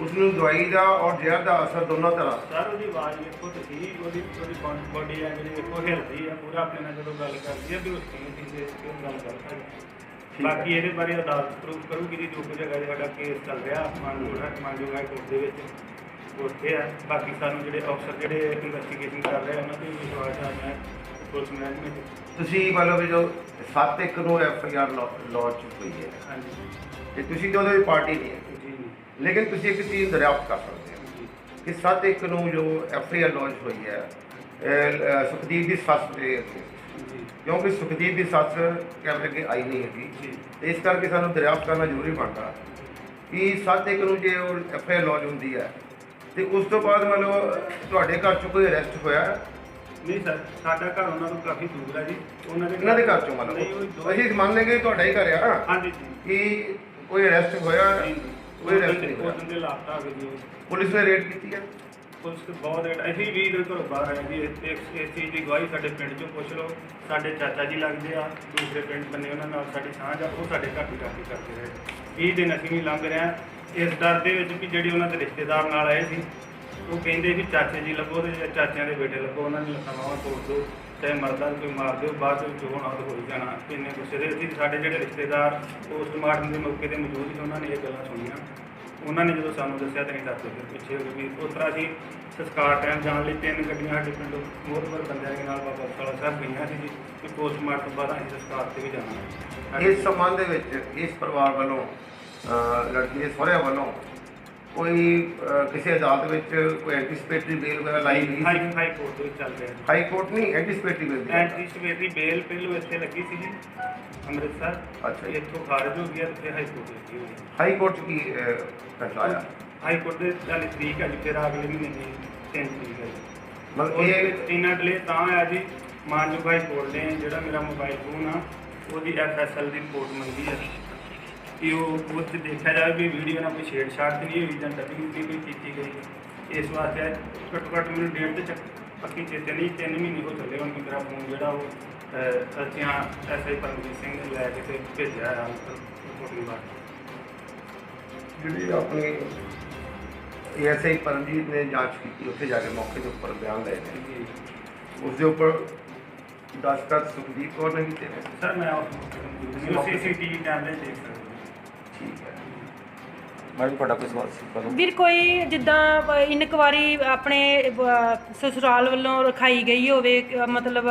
ਉਸ ਨੂੰ ਦਵਾਈ ਦਾ ਔਰ ਜ਼ਹਿਰ ਦਾ ਅਸਰ ਦੋਨੋਂ ਤਰ੍ਹਾਂ ਸਰ ਉਹਦੀ ਆਵਾਜ਼ ਵੇਖੋ ਤੁਸੀਂ ਉਹਦੀ ਉਹਦੀ ਬੋਡੀ ਜਿਹੜੀ ਵੇਖੋ ਹਿਲਦੀ ਆ ਪੂਰਾ ਆਪਣੇ ਨਾਲ ਜਦੋਂ ਗੱਲ ਕਰਦੀ ਹੈ ਵੀ ਉਸ ਨੂੰ ਦੀ ਕੇ ਗੱਲ ਕਰਦਾ ਹੈ। ਬਾਕੀ ਇਹਦੇ ਬਾਰੇ ਅਦਾਲਤ ਪ੍ਰੂਫ ਕਰੂਗੀ ਜੀ ਜੋ ਕੁਝ ਹੈਗਾ ਜੀ ਸਾਡਾ ਕੇਸ ਚੱਲ ਰਿਹਾ ਮਾਨਜੋਗ ਹਾਈ ਕੋਰਟ ਦੇ ਵਿੱਚ। ਉੱਥੇ ਆ ਬਾਕੀ ਸਾਨੂੰ ਜਿਹੜੇ ਅਫਸਰ ਜਿਹੜੇ ਇਨਵੈਸਟੀਗੇਸ਼ਨ ਕਰ ਰਹੇ ਆ, ਉਹਨਾਂ ਤੇ ਵੀ ਵਿਸ਼ਵਾਸ ਆ ਮੈਂ ਪੁਲਿਸ ਮੈਨੇਜਮੈਂਟ ਤੁਸੀਂ ਮੰਨ ਲਓ ਵੀ ਜੋ 7 ਇੱਕ ਨੂੰ ਐਫ ਆਈ ਆਰ ਲਾਂਚ ਹੋਈ ਹੈ। ਹਾਂਜੀ। ਤੇ ਤੁਸੀਂ ਤਾਂ ਉਹਦੇ ਵਿੱਚ ਪਾਰਟੀ ਨਹੀਂ ਹੈ। ਜੀ। ਲੇਕਿਨ ਤੁਸੀਂ ਇੱਕ ਚੀਜ਼ ਦਰਿਆਫਤ ਕਰ ਸਕਦੇ ਹੋ ਕਿ 7 ਇੱਕ ਨੂੰ ਜੋ ਐਫ ਆਈ ਆਰ ਲਾਂਚ ਹੋਈ ਹੈ ਸੁਖਦੀਪ ਦੀ ਸੱਸ ਦੇ ਕਿਉਂਕਿ ਸੁਖਦੀਪ ਦੀ ਸੱਸ ਕੈਮਰੇ ਅੱਗੇ ਆਈ ਨਹੀਂ ਹੈਗੀ। ਜੀ। ਤੇ ਇਸ ਕਰਕੇ ਸਾਨੂੰ ਦਰਿਆਫਤ ਕਰਨਾ ਜ਼ਰੂਰੀ ਬਣਦਾ ਕਿ 7 ਇੱਕ ਨੂੰ ਜੇ ਉਹ ਐਫ ਆਈ ਆਰ ਲਾਂਚ ਹੁੰਦੀ ਹੈ ਤੇ ਉਸ ਤੋਂ ਬਾਅਦ ਮੰਨ ਲਓ ਤੁਹਾਡੇ ਘਰ ਚੋਂ ਕੋਈ ਅਰੈਸਟ ਹੋਇਆ? ਨਹੀਂ ਸਰ ਸਾਡਾ ਘਰ ਉਹਨਾਂ ਤੋਂ ਕਾਫੀ ਦੂਰ ਹੈ ਜੀ। ਉਹਨਾਂ ਦੇ ਘਰ ਚੋਂ ਮੰਨ ਨਹੀਂ ਉਹ ਲਓ ਦੋ ਅਸੀਂ ਮੰਨ ਲੈਂਗੇ ਤੁਹਾਡਾ ਹੀ ਘਰ ਆ ਹਾਂਜੀ ਜੀ। ਕਿ ਕੋਈ ਅਰੈਸਟ ਹੋਇਆ ਨਹੀਂ ਕੋਈ ਅਰੈਸਟ ਨਹੀਂ ਉਹ ਹੋਇਆ। ਦਿਨ ਦੇ ਲਾਪਤਾ ਹੋ ਗਏ ਜੀ ਉਹ। ਪੁਲਿਸ ਨੇ ਰੇਡ ਕੀਤੀ ਹੈ ਪੁਲਿਸ ਤੇ ਬਹੁਤ ਰੇਟ ਅਸੀਂ ਵੀ ਇਧਰ ਘਰੋਂ ਬਾਹਰ ਆਏ ਜੀ। ਇਸ ਇਸ- ਇਸ ਚੀਜ਼ ਦੀ ਗਵਾਹੀ ਸਾਡੇ ਪਿੰਡ ਚੋਂ ਪੁੱਛ ਲਓ। ਸਾਡੇ ਚਾਚਾ ਜੀ ਲੱਗਦੇ ਆ ਦੂਸਰੇ ਪਿੰਡ ਬੰਨੇ ਉਹਨਾਂ ਨਾਲ ਸਾਡੀ ਸਾਂਝ ਆ ਉਹ ਸਾਡੇ ਘਰ ਦੀ ਕਰਦੇ ਰਹੇ। 20 ਦਿਨ ਅਸੀਂ ਵੀ ਲੰਘ ਰਹੇ। ਹਾਂ ਇਸ ਡਰ ਦੇ ਵਿੱਚ ਵੀ ਜਿਹੜੇ ਉਹਨਾਂ ਦੇ ਰਿਸ਼ਤੇਦਾਰ ਨਾਲ ਆਏ ਸੀ ਉਹ ਕਹਿੰਦੇ ਵੀ ਚਾਚੇ ਜੀ ਲੱਭੋ ਤੇ ਚਾਚਿਆਂ ਦੇ ਬੇਟੇ ਲੱਭੋ ਉਹਨਾਂ ਨੇ ਲੱਤਾਂ ਬਾਹਾਂ ਤੋੜ ਦਿਓ ਚਾਹੇ ਮਰਦਾ ਕੋਈ ਮਾਰ ਦਿਓ, ਬਾਅਦ ਵਿੱਚ ਜੋ ਹੋਣਾ ਉਹ ਹੋ ਹੀ ਜਾਣਾ। ਇੰਨੇ ਗੁੱਸੇ ਦੇ ਸੀ ਸਾਡੇ ਜਿਹੜੇ ਰਿਸ਼ਤੇਦਾਰ ਪੋਸਟਮਾਰਟਮ ਦੇ ਮੌਕੇ ਤੇ ਮੌਜੂਦ ਸੀ, ਉਹਨਾਂ ਨੇ ਇਹ ਗੱਲਾਂ ਸੁਣੀਆਂ। ਉਹਨਾਂ ਨੇ ਜਦੋਂ ਸਾਨੂੰ ਦੱਸਿਆ ਤਾਂ ਅਸੀਂ ਡਰਦੇ ਫਿਰ ਪਿੱਛੇ ਹੋ ਗਏ ਵੀ ਉਸ ਤਰ੍ਹਾਂ ਅਸੀਂ ਸੰਸਕਾਰ ਟਾਈਮ ਜਾਣ ਲਈ ਤਿੰਨ ਗੱਡੀਆਂ ਸਾਡੇ ਪਿੰਡੋਂ ਮੋਹਤਵਰ ਬੰਦਿਆਂ ਦੇ ਨਾਲ ਬਾਬਾ ਬਖਸ਼ਾਲਾ ਸਾਹਿਬ ਗਈਆਂ ਸੀ ਜੀ ਕਿ ਪੋਸਟਮਾਰਟਮ ਬਾਅਦ ਅਸੀਂ ਸੰਸਕਾਰ ਤੇ ਵੀ ਜਾਣਾ। ਇਸ ਸੰਬੰਧ ਦੇ ਵਿੱਚ ਇਸ ਪਰਿਵਾਰ ਵੱਲੋਂ ਲੜਕੀ ਦੇ ਸਹੁਰਿਆਂ ਵੱਲੋਂ ਕੋਈ ਅ, ਕਿਸੇ ਅਦਾਲਤ ਵਿੱਚ ਕੋਈ ਐਂਟੀਸਪੇਟਰੀ ਬੇਲ ਵਗੈਰਾ ਲਾਈ ਗਈ ਹਾਈ ਸੀ? ਹਾਈ ਕੋਰਟ ਦੇ ਵਿੱਚ ਚੱਲ ਰਿਹਾ ਜੀ। ਹਾਈ ਕੋਰਟ ਨਹੀਂ ਐਂਟੀਸਪੇਟਰੀ ਬੇਲ ਦੀ ਐਂਟੀਸਪੇਟਰੀ ਬੇਲ ਪਹਿਲੋਂ ਇੱਥੇ ਲੱਗੀ ਸੀ ਜੀ ਅੰਮ੍ਰਿਤਸਰ। ਅੱਛਾ ਜੀ। ਇੱਥੋਂ ਖਾਰਜ ਹੋ ਗਿਆ ਤੇ ਹਾਈ ਕੋਰਟ ਲੱਗੀ ਹੋਈ ਹੈ ਹਾਈ ਕੋਰਟ 'ਚ ਕੀ ਅ, ਫੈਸਲਾ ਆਇਆ? ਹਾਈ ਕੋਰਟ ਦੇ ਚਾਲੀ ਤਰੀਕ ਹੈ ਜੀ ਫਿਰ ਅਗਲੇ ਮਹੀਨੇ ਦੀ ਤਿੰਨ ਤਰੀਕ ਹੈ ਜੀ। ਮਤਲਬ ਉਹਦੇ ਇਹ ਵਿੱਚ ਇੰਨਾ ਡਿਲੇ ਤਾਂ ਆਇਆ ਜੀ ਮਾਨਯੋਗ ਹਾਈ ਕੋਰਟ ਨੇ ਜਿਹੜਾ ਮੇਰਾ ਮੋਬਾਈਲ ਫੋਨ ਆ ਉਹਦੀ ਐਫਐਸਐਲ ਦੀ ਰਿਪੋਰਟ ਮੰਗੀ ਹੈ ਕਿ ਉਹ ਉਹ 'ਚ ਦੇਖਿਆ ਜਾਵੇ ਵੀ ਵੀਡੀਓ ਨਾਲ ਕੋਈ ਛੇੜਛਾੜ ਤਾਂ ਨਹੀਂ ਹੋਈ ਜਾਂ ਡਬਿੰਗ ਨਹੀਂ ਕੋਈ ਕੀਤੀ ਗਈ ਇਸ ਵਾਸਤੇ ਘੱਟੋ ਘੱਟ ਮੈਨੂੰ ਡੇਟ ਤੇ ਚੱਕ ਪੱਕੀ ਚੇਤੇ ਨਹੀਂ ਤਿੰਨ ਮਹੀਨੇ ਹੋ ਚੱਲੇ ਹੁਣ ਮੇਰਾ ਫੋਨ ਜਿਹੜਾ ਉਹ ਸੱਚਿਆਂ ਐਸਆਈ ਪਰਮਜੀਤ ਸਿੰਘ ਨੇ ਲੈ ਕੇ ਤੇ ਭੇਜਿਆ ਹੈ ਰਿਪੋਰਟਿੰਗ ਵਾਸਤੇ ਜਿਹੜੀ ਆਪਣੀ ਐਸਆਈ ਪਰਮਜੀਤ ਨੇ ਜਾਂਚ ਕੀਤੀ ਉੱਥੇ ਜਾ ਕੇ ਮੌਕੇ ਦੇ ਉੱਪਰ ਬਿਆਨ ਲਏ ਨੇ ਜੀ। ਉਸ ਦੇ ਉੱਪਰ ਦਸਤਖਤ ਸੁਖਦੀਪ ਕੌਰ ਨੇ ਕੀਤੇ ਨੇ ਸਰ ਮੈਂ ਉਸ ਸੀਸੀਟੀਵੀ ਕੈਮਰੇ ਦੇਖ ਸਕਦਾ। ਠੀਕ ਹੈ ਮੈਡਮ ਤੁਹਾਡਾ ਕੋਈ ਸਵਾਲ ਸੀ ਕਰੋ ਵੀਰ ਕੋਈ ਜਿੱਦਾਂ ਇਨਕੁਆਰੀ ਆਪਣੇ ਅਹ, ਸਸੁਰਾਲ ਵੱਲੋਂ ਰਖਾਈ ਗਈ ਹੋਵੇ ਅਹ, ਮਤਲਬ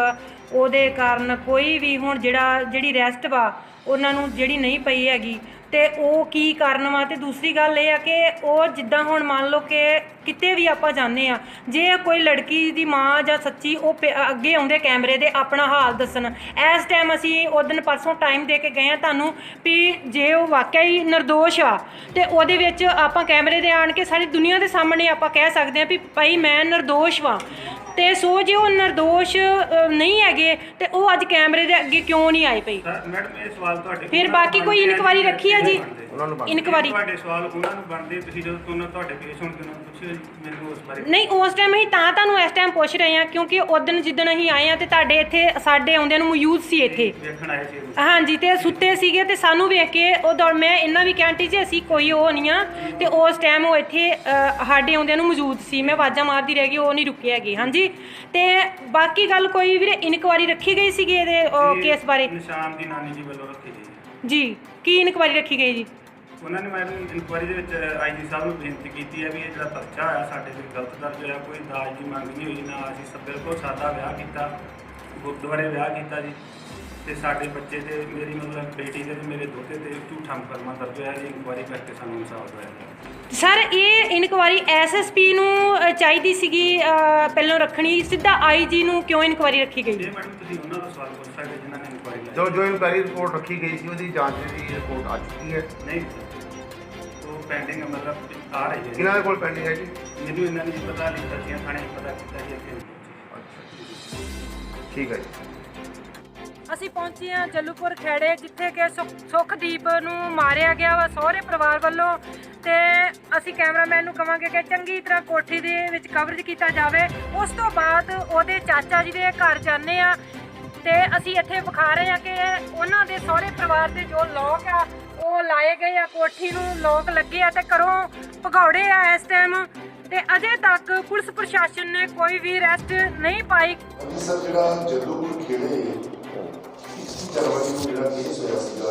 ਉਹਦੇ ਕਾਰਨ ਕੋਈ ਵੀ ਹੁਣ ਜਿਹੜਾ ਜਿਹੜੀ ਰੈਸਟ ਵਾ ਉਹਨਾਂ ਨੂੰ ਜਿਹੜੀ ਨਹੀਂ ਪਈ ਹੈਗੀ ਤੇ ਉਹ ਕੀ ਕਾਰਨ ਵਾ? ਤੇ ਦੂਸਰੀ ਗੱਲ ਇਹ ਆ ਕਿ ਉਹ ਜਿੱਦਾਂ ਹੁਣ ਮੰਨ ਲਓ ਕਿ ਕਿਤੇ ਵੀ ਆਪਾਂ ਜਾਂਦੇ ਆ ਜੇ ਕੋਈ ਲੜਕੀ ਦੀ ਮਾਂ ਜਾਂ ਸੱਚੀ ਉਹ ਅੱਗੇ ਆਉਂਦੇ ਕੈਮਰੇ ਦੇ ਆਪਣਾ ਹਾਲ ਦੱਸਣ। ਇਸ ਟਾਈਮ ਅਸੀਂ ਉਹ ਦਿਨ ਪਰਸੋਂ ਟਾਈਮ ਦੇ ਕੇ ਗਏ ਆ ਤੁਹਾਨੂੰ ਵੀ ਜੇ ਉਹ ਵਾਕਿਆ ਹੀ ਨਿਰਦੋਸ਼ ਆ ਤੇ ਉਹਦੇ ਵਿੱਚ ਆਪਾਂ ਕੈਮਰੇ ਦੇ ਆਣ ਕੇ ਸਾਰੀ ਦੁਨੀਆ ਦੇ ਸਾਹਮਣੇ ਆਪਾਂ ਕਹਿ ਸਕਦੇ ਆ ਵੀ ਭਾਈ ਮੈਂ ਨਿਰਦੋਸ਼ ਵਾਂ। ਤੇ ਸੋ ਜੇ ਉਹ ਨਿਰਦੋਸ਼ ਨਹੀਂ ਹੈਗੇ ਤੇ ਉਹ ਅੱਜ ਕੈਮਰੇ ਦੇ ਅੱਗੇ ਕਿਉਂ ਨਹੀਂ ਆਏ ਪਈ ਸਰ ਮੈਡਮ ਇਹ ਸਵਾਲ ਤੁਹਾਡੇ ਫਿਰ ਬਾਕੀ ਕੋਈ ਇਨਕੁਆਰੀ ਰੱਖੀ ਆ ਜੀ? ਇਨਕੁਆਰੀ। ਤੁਹਾਡੇ ਸਵਾਲ ਉਹਨਾਂ ਨੂੰ ਬਣਦੇ ਤੁਸੀਂ ਜਦੋਂ ਤੁਹਾਨੂੰ ਤੁਹਾਡੇ ਪੇਸ਼ ਹੋਣ ਜੀ, ਮੈਨੂੰ ਉਸ ਬਾਰੇ ਨਹੀਂ ਉਸ ਟਾਈਮ ਅਸੀਂ ਤਾਂ ਤੁਹਾਨੂੰ ਇਸ ਟਾਈਮ ਪੁੱਛ ਰਹੇ ਹਾਂ ਕਿਉਂਕਿ ਉਸ ਦਿਨ ਜਿੱਦਣ ਅਸੀਂ ਆਏ ਆ ਤੇ ਤੁਹਾਡੇ ਇੱਥੇ ਸਾਡੇ ਆਉਂਦਿਆਂ ਨੂੰ ਮੌਜੂਦ ਸੀ ਇੱਥੇ। ਵੇਖਣ ਆਏ ਸੀ ਉਹ। ਹਾਂਜੀ ਤੇ ਸੁੱਤੇ ਸੀਗੇ ਤੇ ਸਾਨੂੰ ਵੇਖ ਕੇ ਉਹ ਦੌੜ ਮੈਂ ਇਹਨਾਂ ਵੀ ਕਹਿੰਟੀ ਜੀ ਅਸੀਂ ਕੋਈ ਉਹ ਨਹੀਂ ਆ ਤੇ ਉਸ ਟਾਈਮ ਉਹ ਇੱਥੇ ਅ, ਸਾਡੇ ਆਉਂਦਿਆਂ ਨੂੰ ਮੌਜੂਦ ਸੀ। ਮੈਂ ਆਵਾਜ਼ਾਂ ਮਾਰਦੀ ਰਹਿ ਗਈ ਉਹ ਨਹੀਂ ਰੁਕੇ ਹੈਗੇ। ਹਾਂਜੀ ਤੇ ਬਾਕੀ ਗੱਲ ਕੋਈ ਵੀਰੇ ਇਨਕੁਆਰੀ ਰੱਖੀ ਗਈ ਸੀਗੀ ਇਹਦੇ ਉਹ ਇਹ ਕੇਸ ਬਾਰੇ? ਨਿਸ਼ਾਨ ਦੀ ਨਾਨੀ ਜੀ ਵੱਲੋਂ ਰੱਖੀ ਗਈ। ਜੀ ਕੀ ਇਨਕੁਆਰੀ ਰੱਖੀ ਗਈ ਜੀ? ਉਹਨਾਂ ਨੇ ਮੈਨੂੰ ਇਨਕੁਆਰੀ ਦੇ ਵਿੱਚ ਆਈਜੀ ਸਾਹਿਬ ਨੂੰ ਬੇਨਤੀ ਕੀਤੀ ਹੈ ਵੀ ਇਹ ਜਿਹੜਾ ਪਰਚਾ ਹੋਇਆ ਸਾਡੇ ਤੇ ਗਲਤ ਦਰਜ ਹੋਇਆ ਕੋਈ ਦਾਜ ਦੀ ਮੰਗ ਨਹੀਂ ਹੋਈ ਨਾ ਅਸੀਂ ਸਭ ਬਿਲਕੁਲ ਸਾਦਾ ਵਿਆਹ ਕੀਤਾ ਗੁਰਦੁਆਰੇ ਵਿਆਹ ਕੀਤਾ ਜੀ। ਤੇ ਸਾਡੇ ਬੱਚੇ ਤੇ ਮੇਰੀ ਮਤਲਬ ਬੇਟੀ ਦੇ ਤੇ ਮੇਰੇ ਦੋਤੇ ਤੇ ਝੂਠਾ ਮੁਕੱਦਮਾ ਦਰਜ ਹੋਇਆ ਜੀ ਇਨਕੁਆਰੀ ਕਰਕੇ ਸਾਨੂੰ ਇਨਸਾਫ ਹੋਇਆ ਸਰ ਇਹ ਇਨਕੁਆਰੀ ਐਸਐਸਪੀ ਨੂੰ ਚਾਹੀਦੀ ਸੀਗੀ ਪਹਿਲਾਂ ਰੱਖਣੀ ਸਿੱਧਾ ਆਈਜੀ ਨੂੰ ਕਿਉਂ ਇਨਕੁਆਰੀ ਰੱਖੀ ਗਈ? ਇਹ ਮੈਡਮ ਤੁਸੀਂ ਉਹਨਾਂ ਦਾ ਸਵਾਲ ਪੁੱਛ ਸਕਦੇ ਜਿਨ੍ਹਾਂ ਨੇ ਇਨਕੁਆਰੀ ਜੋ ਜੋ ਇਨਕੁਆਇਰੀ ਰਿਪੋਰਟ ਰੱਖੀ ਗਈ ਸੀ ਉਹਦੀ ਜਾਂਚ ਦੀ ਰਿਪੋਰਟ ਆ ਚੁੱਕੀ ਹੈ। ਨਹੀਂ ਪੈਂਡਿੰਗ ਮਤਲਬ ਆ ਰਹੀ ਹੈ। ਕਿਹਨਾਂ ਦੇ ਕੋਲ ਪੈਂਡਿੰਗ ਹੈ ਜੀ? ਮੈਨੂੰ ਇਹਨਾਂ ਨੇ ਪਤਾ ਨਹੀਂ ਦੱਸਿਆ ਥਾਣੇ ਪਤਾ ਕੀਤਾ ਜੀ ਅੱਛਾ। ਠੀਕ ਹੈ ਜੀ। ਅਸੀਂ ਪਹੁੰਚੇ ਹਾਂ ਜੱਲੂਪੁਰ ਖੇੜੇ ਜਿੱਥੇ ਕਿ ਸੁਖ- ਸੁਖਦੀਪ ਨੂੰ ਮਾਰਿਆ ਗਿਆ ਵਾ ਸਹੁਰੇ ਪਰਿਵਾਰ ਵੱਲੋਂ ਤੇ ਅਸੀਂ ਕੈਮਰਾਮੈਨ ਨੂੰ ਕਵਾਂਗੇ ਕਿ ਚੰਗੀ ਤਰ੍ਹਾਂ ਕੋਠੀ ਦੇ ਵਿੱਚ ਕਵਰੇਜ ਕੀਤਾ ਜਾਵੇ। ਉਸ ਤੋਂ ਬਾਅਦ ਉਹਦੇ ਚਾਚਾ ਜੀ ਦੇ ਘਰ ਜਾਂਦੇ ਆ ਤੇ ਅਸੀਂ ਇੱਥੇ ਵਿਖਾ ਰਹੇ ਹਾਂ ਕਿ ਉਹਨਾਂ ਦੇ ਸਹੁਰੇ ਪਰਿਵਾਰ ਦੇ ਜੋ ਲੋਕ ਆ, ਉਹ ਲਾਏ ਗਏ ਆ ਕੋਠੀ ਨੂੰ, ਲੋਕ ਲੱਗੇ ਆ ਤੇ ਘਰੋਂ ਭਗੌੜੇ ਆ ਇਸ ਟਾਈਮ ਤੇ ਅਜੇ ਤੱਕ ਪੁਲਿਸ ਪ੍ਰਸ਼ਾਸਨ ਨੇ ਕੋਈ ਵੀ ਰੈਸਟ ਨਹੀਂ ਪਾਈ। ਸਰ, ਜਿਹੜਾ ਜੱਦੂਪੁਰ ਖੇੜੇ ਜਨਵਰੀ ਨੂੰ ਜਿਹੜਾ ਕੇਸ ਹੋਇਆ ਸੀਗਾ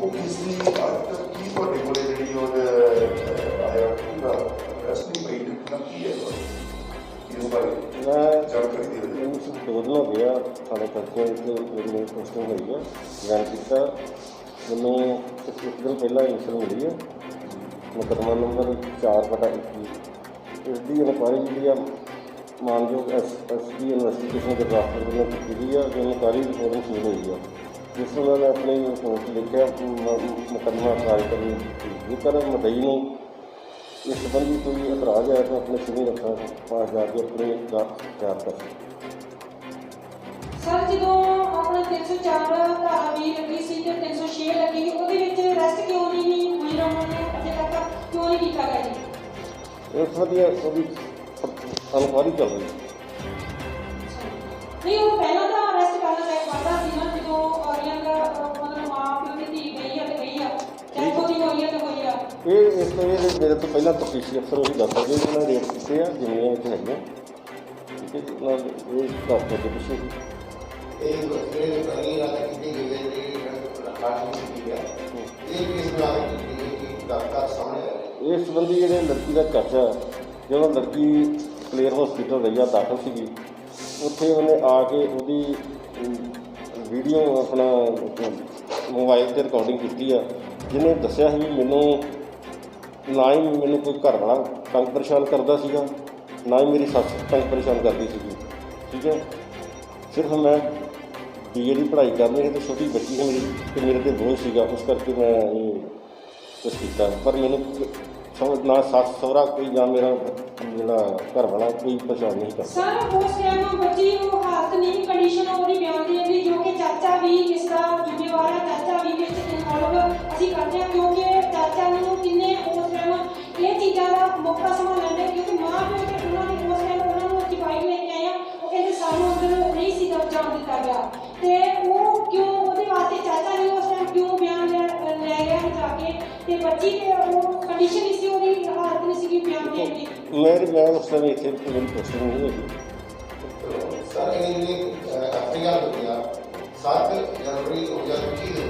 ਉਹ ਕਿਸ ਦੀ ਅੱਜ ਤੱਕ ਕੀ ਤੁਹਾਡੇ ਕੋਲੇ ਜਿਹੜੀ ਉਹ ਆਇਆ, ਉਹਦਾ ਰਸਮੀ ਮੇਡ ਕੀ ਹੈ ਤੁਹਾਡੀ ਇਸ ਮੈਂ ਜਾਣਕਾਰੀ ਦੇ ਦਿਓ ਮੈਨੂੰ ਸੰਤੋਲਨ ਹੋ ਗਿਆ ਸਾਡੇ ਕਰਕੇ ਵਿੱਚ ਮੇਰੀ ਪੋਸਟਿੰਗ ਹੋਈ ਹੈ ਜਨ ਕੀਤਾ ਮੈਨੂੰ ਇੱਕ ਦਿਨ ਪਹਿਲਾਂ ਇਨਫੋਰਮ ਮਿਲੀ ਹੈ ਮੁਕੱਦਮਾ ਨੰਬਰ 4 ਬਟਾ 21 ਇਸ ਦੀ ਇਨਕੁਆਇਰੀ ਜਿਹੜੀ ਆ ਮਾਨਯੋਗ ਐਸ ਐਸ ਪੀ ਇਨਵੈਸਟੀਗੇਸ਼ਨ ਦੇ ਡਰਾਫਟਰ ਵੱਲੋਂ ਕੀਤੀ ਗਈ ਆ ਜੋ ਇਨਕੁਆਇਰੀ ਰਿਪੋਰਟ ਮਸ਼ਹੂਰ ਹੋਈ ਆ ਜਿਸ ਨੂੰ ਮੈਂ ਆਪਣੇ ਰਿਪੋਰਟ 'ਚ ਲਿਖਿਆ ਮ- ਮੁਕੱਦਮਾ ਕਾਇਮ ਕਰਨ ਜੇਕਰ ਮਦਈ ਨੂੰ ਇਸ ਸੰਬੰਧੀ ਕੋਈ ਇਤਰਾਜ਼ ਹੈ ਤਾਂ ਆਪਣੇ ਸਿਵਲ ਰੱਖਾਂ ਪਾਸ ਜਾ ਕੇ ਆਪਣੇ ਦਾ ਤਿਆਰ ਕਰ। ਸਕਦਾ ਸਰ ਜਦੋਂ ਆਪਣਾ 304 ਧਾਰਾ ਵੀ ਲੱਗੀ ਸੀ ਤੇ 306 ਲੱਗੀ ਉਹਦੇ ਵਿੱਚ ਅਰੈਸਟ ਕਿਉਂ ਨਹੀਂ ਹੋਈ ਉਹਨਾਂ ਨੇ? ਅਜੇ ਤੱਕ ਕਿਉਂ ਨਹੀਂ ਕੀਤਾ ਗਿਆ ਜੀ? ਇਸ ਵਧੀਆ ਉਹਦੀ ਇਨਕੁਆਇਰੀ ਚੱਲ ਰਹੀ ਹੈ। ਨਹੀਂ ਉਹ ਪਹਿਲਾਂ ਇਹ ਇਸ ਤੋਂ ਇਹ ਮੇਰੇ ਤੋਂ ਪਹਿਲਾਂ ਤਫਤੀਸ਼ੀ ਅਫਸਰ ਉਹੀ ਦੱਸ ਸਕਦੇ ਕਿ ਉਹਨਾਂ ਰੇਟ ਕੀਤੇ ਆ ਜਿੰਨੀਆਂ ਇੱਥੇ ਹੈਗੀਆਂ। ਠੀਕ ਹੈ ਜੀ ਉਹਨਾਂ ਦੇ ਇਹ ਦੱਸ ਦੇ ਪਿੱਛੇ ਇਹ ਜਿਹੜੇ ਕਰੀ ਰਾਤ ਕੀਤੀ ਗਈ ਹੈ ਜਿਹੜੀ ਖਾਸ ਕੀਤੀ ਗਿਆ ਇਹ ਕਿਸ ਨਾਲ ਕੀਤੀ ਗਈ ਕਿ ਦਫਤਰ ਸਾਹਮਣੇ ਇਸ ਸੰਬੰਧੀ ਜਿਹੜੇ ਲੜਕੀ ਦਾ ਚਾਚਾ ਜਦੋਂ ਲੜਕੀ ਕਲੀਅਰ ਹਸਪੀਟਲ ਰਹੀ ਆ ਦਾਖਲ ਸੀਗੀ ਉੱਥੇ ਉਹਨੇ ਆ ਕੇ ਉਹਦੀ ਵੀਡੀਓ ਆਪਣਾ ਮੋਬਾਈਲ ਤੇ ਰਿਕਾਰਡਿੰਗ ਕੀਤੀ ਆ ਜਿਹਨੇ ਦੱਸਿਆ ਸੀ ਮੈਨੂੰ ਨਾ ਹੀ ਮੈਨੂੰ ਕੋਈ ਘਰ ਵਾਲਾ ਤੰਗ ਪਰੇਸ਼ਾਨ ਕਰਦਾ ਸੀਗਾ, ਨਾ ਹੀ ਮੇਰੀ ਸੱਸ ਤੰਗ ਪਰੇਸ਼ਾਨ ਕਰਦੀ ਸੀਗੀ, ਠੀਕ ਹੈ? ਸਿਰਫ ਮੈਂ ਬੀਏ ਦੀ ਪੜ੍ਹਾਈ ਕਰਨੀ ਸੀ ਤੇ ਛੋਟੀ ਬੱਚੀ ਸੀ ਮੇਰੀ ਤੇ ਮੇਰੇ ਤੇ ਬੋਝ ਸੀਗਾ, ਉਸ ਕਰਕੇ ਮੈਂ ਇਹ ਕੁਛ ਕੀਤਾ। ਪਰ ਮੈਨੂੰ ਸਮਝ ਨਾ ਸੱਸ, ਸਹੁਰਾ ਕੋਈ ਜਾਂ ਮੇਰਾ ਜਿਹੜਾ ਘਰ ਵਾਲਾ ਕੋਈ ਪਛਾਣ ਨਹੀਂ ਕਰਦਾ। ਸਰ ਉਸ ਟਾਈਮ ਬੱਚੀ ਉਹ ਹਾਲਤ ਨਹੀਂ ਕੰਡੀਸ਼ਨ ਉਹਦੀ ਬਿਆਨ ਦੀ ਜਾਂਦੀ ਜੋ ਕਿ ਚਾਚਾ ਵੀ ਇਸ ਦਾ ਜ਼ਿੰਮੇਵਾਰ ਹੈ, ਚਾਚਾ ਵੀ ਵਿੱਚ ਇਨਵੋਲਵ ਅਸੀਂ ਕਰਦੇ ਹਾਂ ਕਿਉਂਕਿ ਚਾਚਾ ਨੂੰ ਕਿੰਨੇ ਇਹ ਚੀਜ਼ਾਂ ਦਾ ਮੌਕਾ ਸਮਾਂ ਲੈਂਦੇ ਕਿਉਂਕਿ ਮਾਂ ਪਿਓ ਤੇ ਉਹਨਾਂ ਨੇ ਉਸ ਟਾਈਮ ਉਹਨਾਂ ਨੂੰ ਅਸੀਂ ਫਾਈਲ ਲੈ ਕੇ ਆਏ ਆ ਉਹ ਕਹਿੰਦੇ ਸਾਨੂੰ ਅੰਦਰ ਨਹੀਂ ਸੀ ਜਾਣ ਦਿੱਤਾ ਗਿਆ। ਤੇ ਉਹ ਕਿਉਂ ਉਹਦੇ ਵਾਸਤੇ ਚਾਚਾ ਨੇ ਉਸ ਟਾਈਮ ਕਿਉਂ ਬਿਆਨ ਲੈ ਗਿਆ ਜਾ ਕੇ? ਤੇ ਬੱਚੀ ਤੇ ਉਹ ਕੰਡੀਸ਼ਨ ਨਹੀਂ ਸੀ ਉਹਦੀ ਹਾਲਤ ਨਹੀਂ ਸੀ ਬਿਆਨ ਦੇਣ ਦੀ ਮੇਰੇ ਮੈਂ ਉਸ ਸਮੇਂ ਇੱਥੇ ਮੇਰੀ ਪੋਸਟਿੰਗ ਨਹੀਂ ਹੋਈ ਸਰ ਇਹ ਅਫਰੀਕਾ ਹੋਈ ਆ 7 ਜਨਵਰੀ 2021 ਦੇ।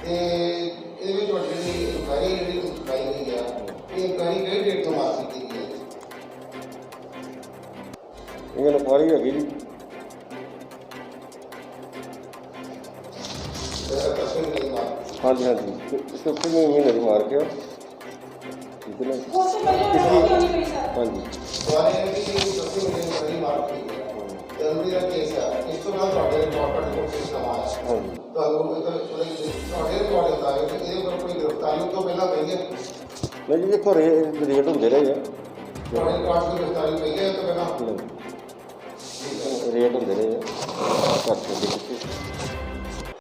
ਤੇ ਇਹਦੇ ਵਿੱਚ ਤੁਹਾਡੀ ਜਿਹੜੀ ਇਨਕੁਆਇਰੀ ਜਿਹੜੀ ਕੀਤੀ ਗਈ ਹੈ ਇਸ ਦੀ ਗਿਆ ਹੈ ਨਹੀਂ ਹੈ ਦੀ ਹੈ ਦਾ ਆ ਇਸ ਤੋਂ ਬਾਅਦ ਤੁਹਾਡੇ ਰਿਪੋਰਟ ਪਰ ਰਿਪੋਰਟ ਕੇਸ ਨਵਾਂ ਆਇਆ ਹਾਂਜੀ ਤੁਹਾਨੂੰ ਇਹ ਤਾਂ ਮਤਲਬ ਤੁਹਾਡੇ ਰਿਪੋਰਟ ਹੁੰਦਾ ਨਹੀਂ ਜੀ ਦੇਖੋ ਰੇ ਰੇਟ ਹੁੰਦੇ ਰਹੇ ਆ। ਤੁਹਾਡੇ ਰਿਪੋਰਟ ਤੋਂ ਗ੍ਰਿਫਤਾਰੀ ਪਈ ਹੈ ਉਸ ਤੋਂ ਪਹਿਲਾਂ ਨਹੀਂ। ਰੇਟ ਹੁੰਦੇ ਰਹੇ ਆ। ਵਿੱਚ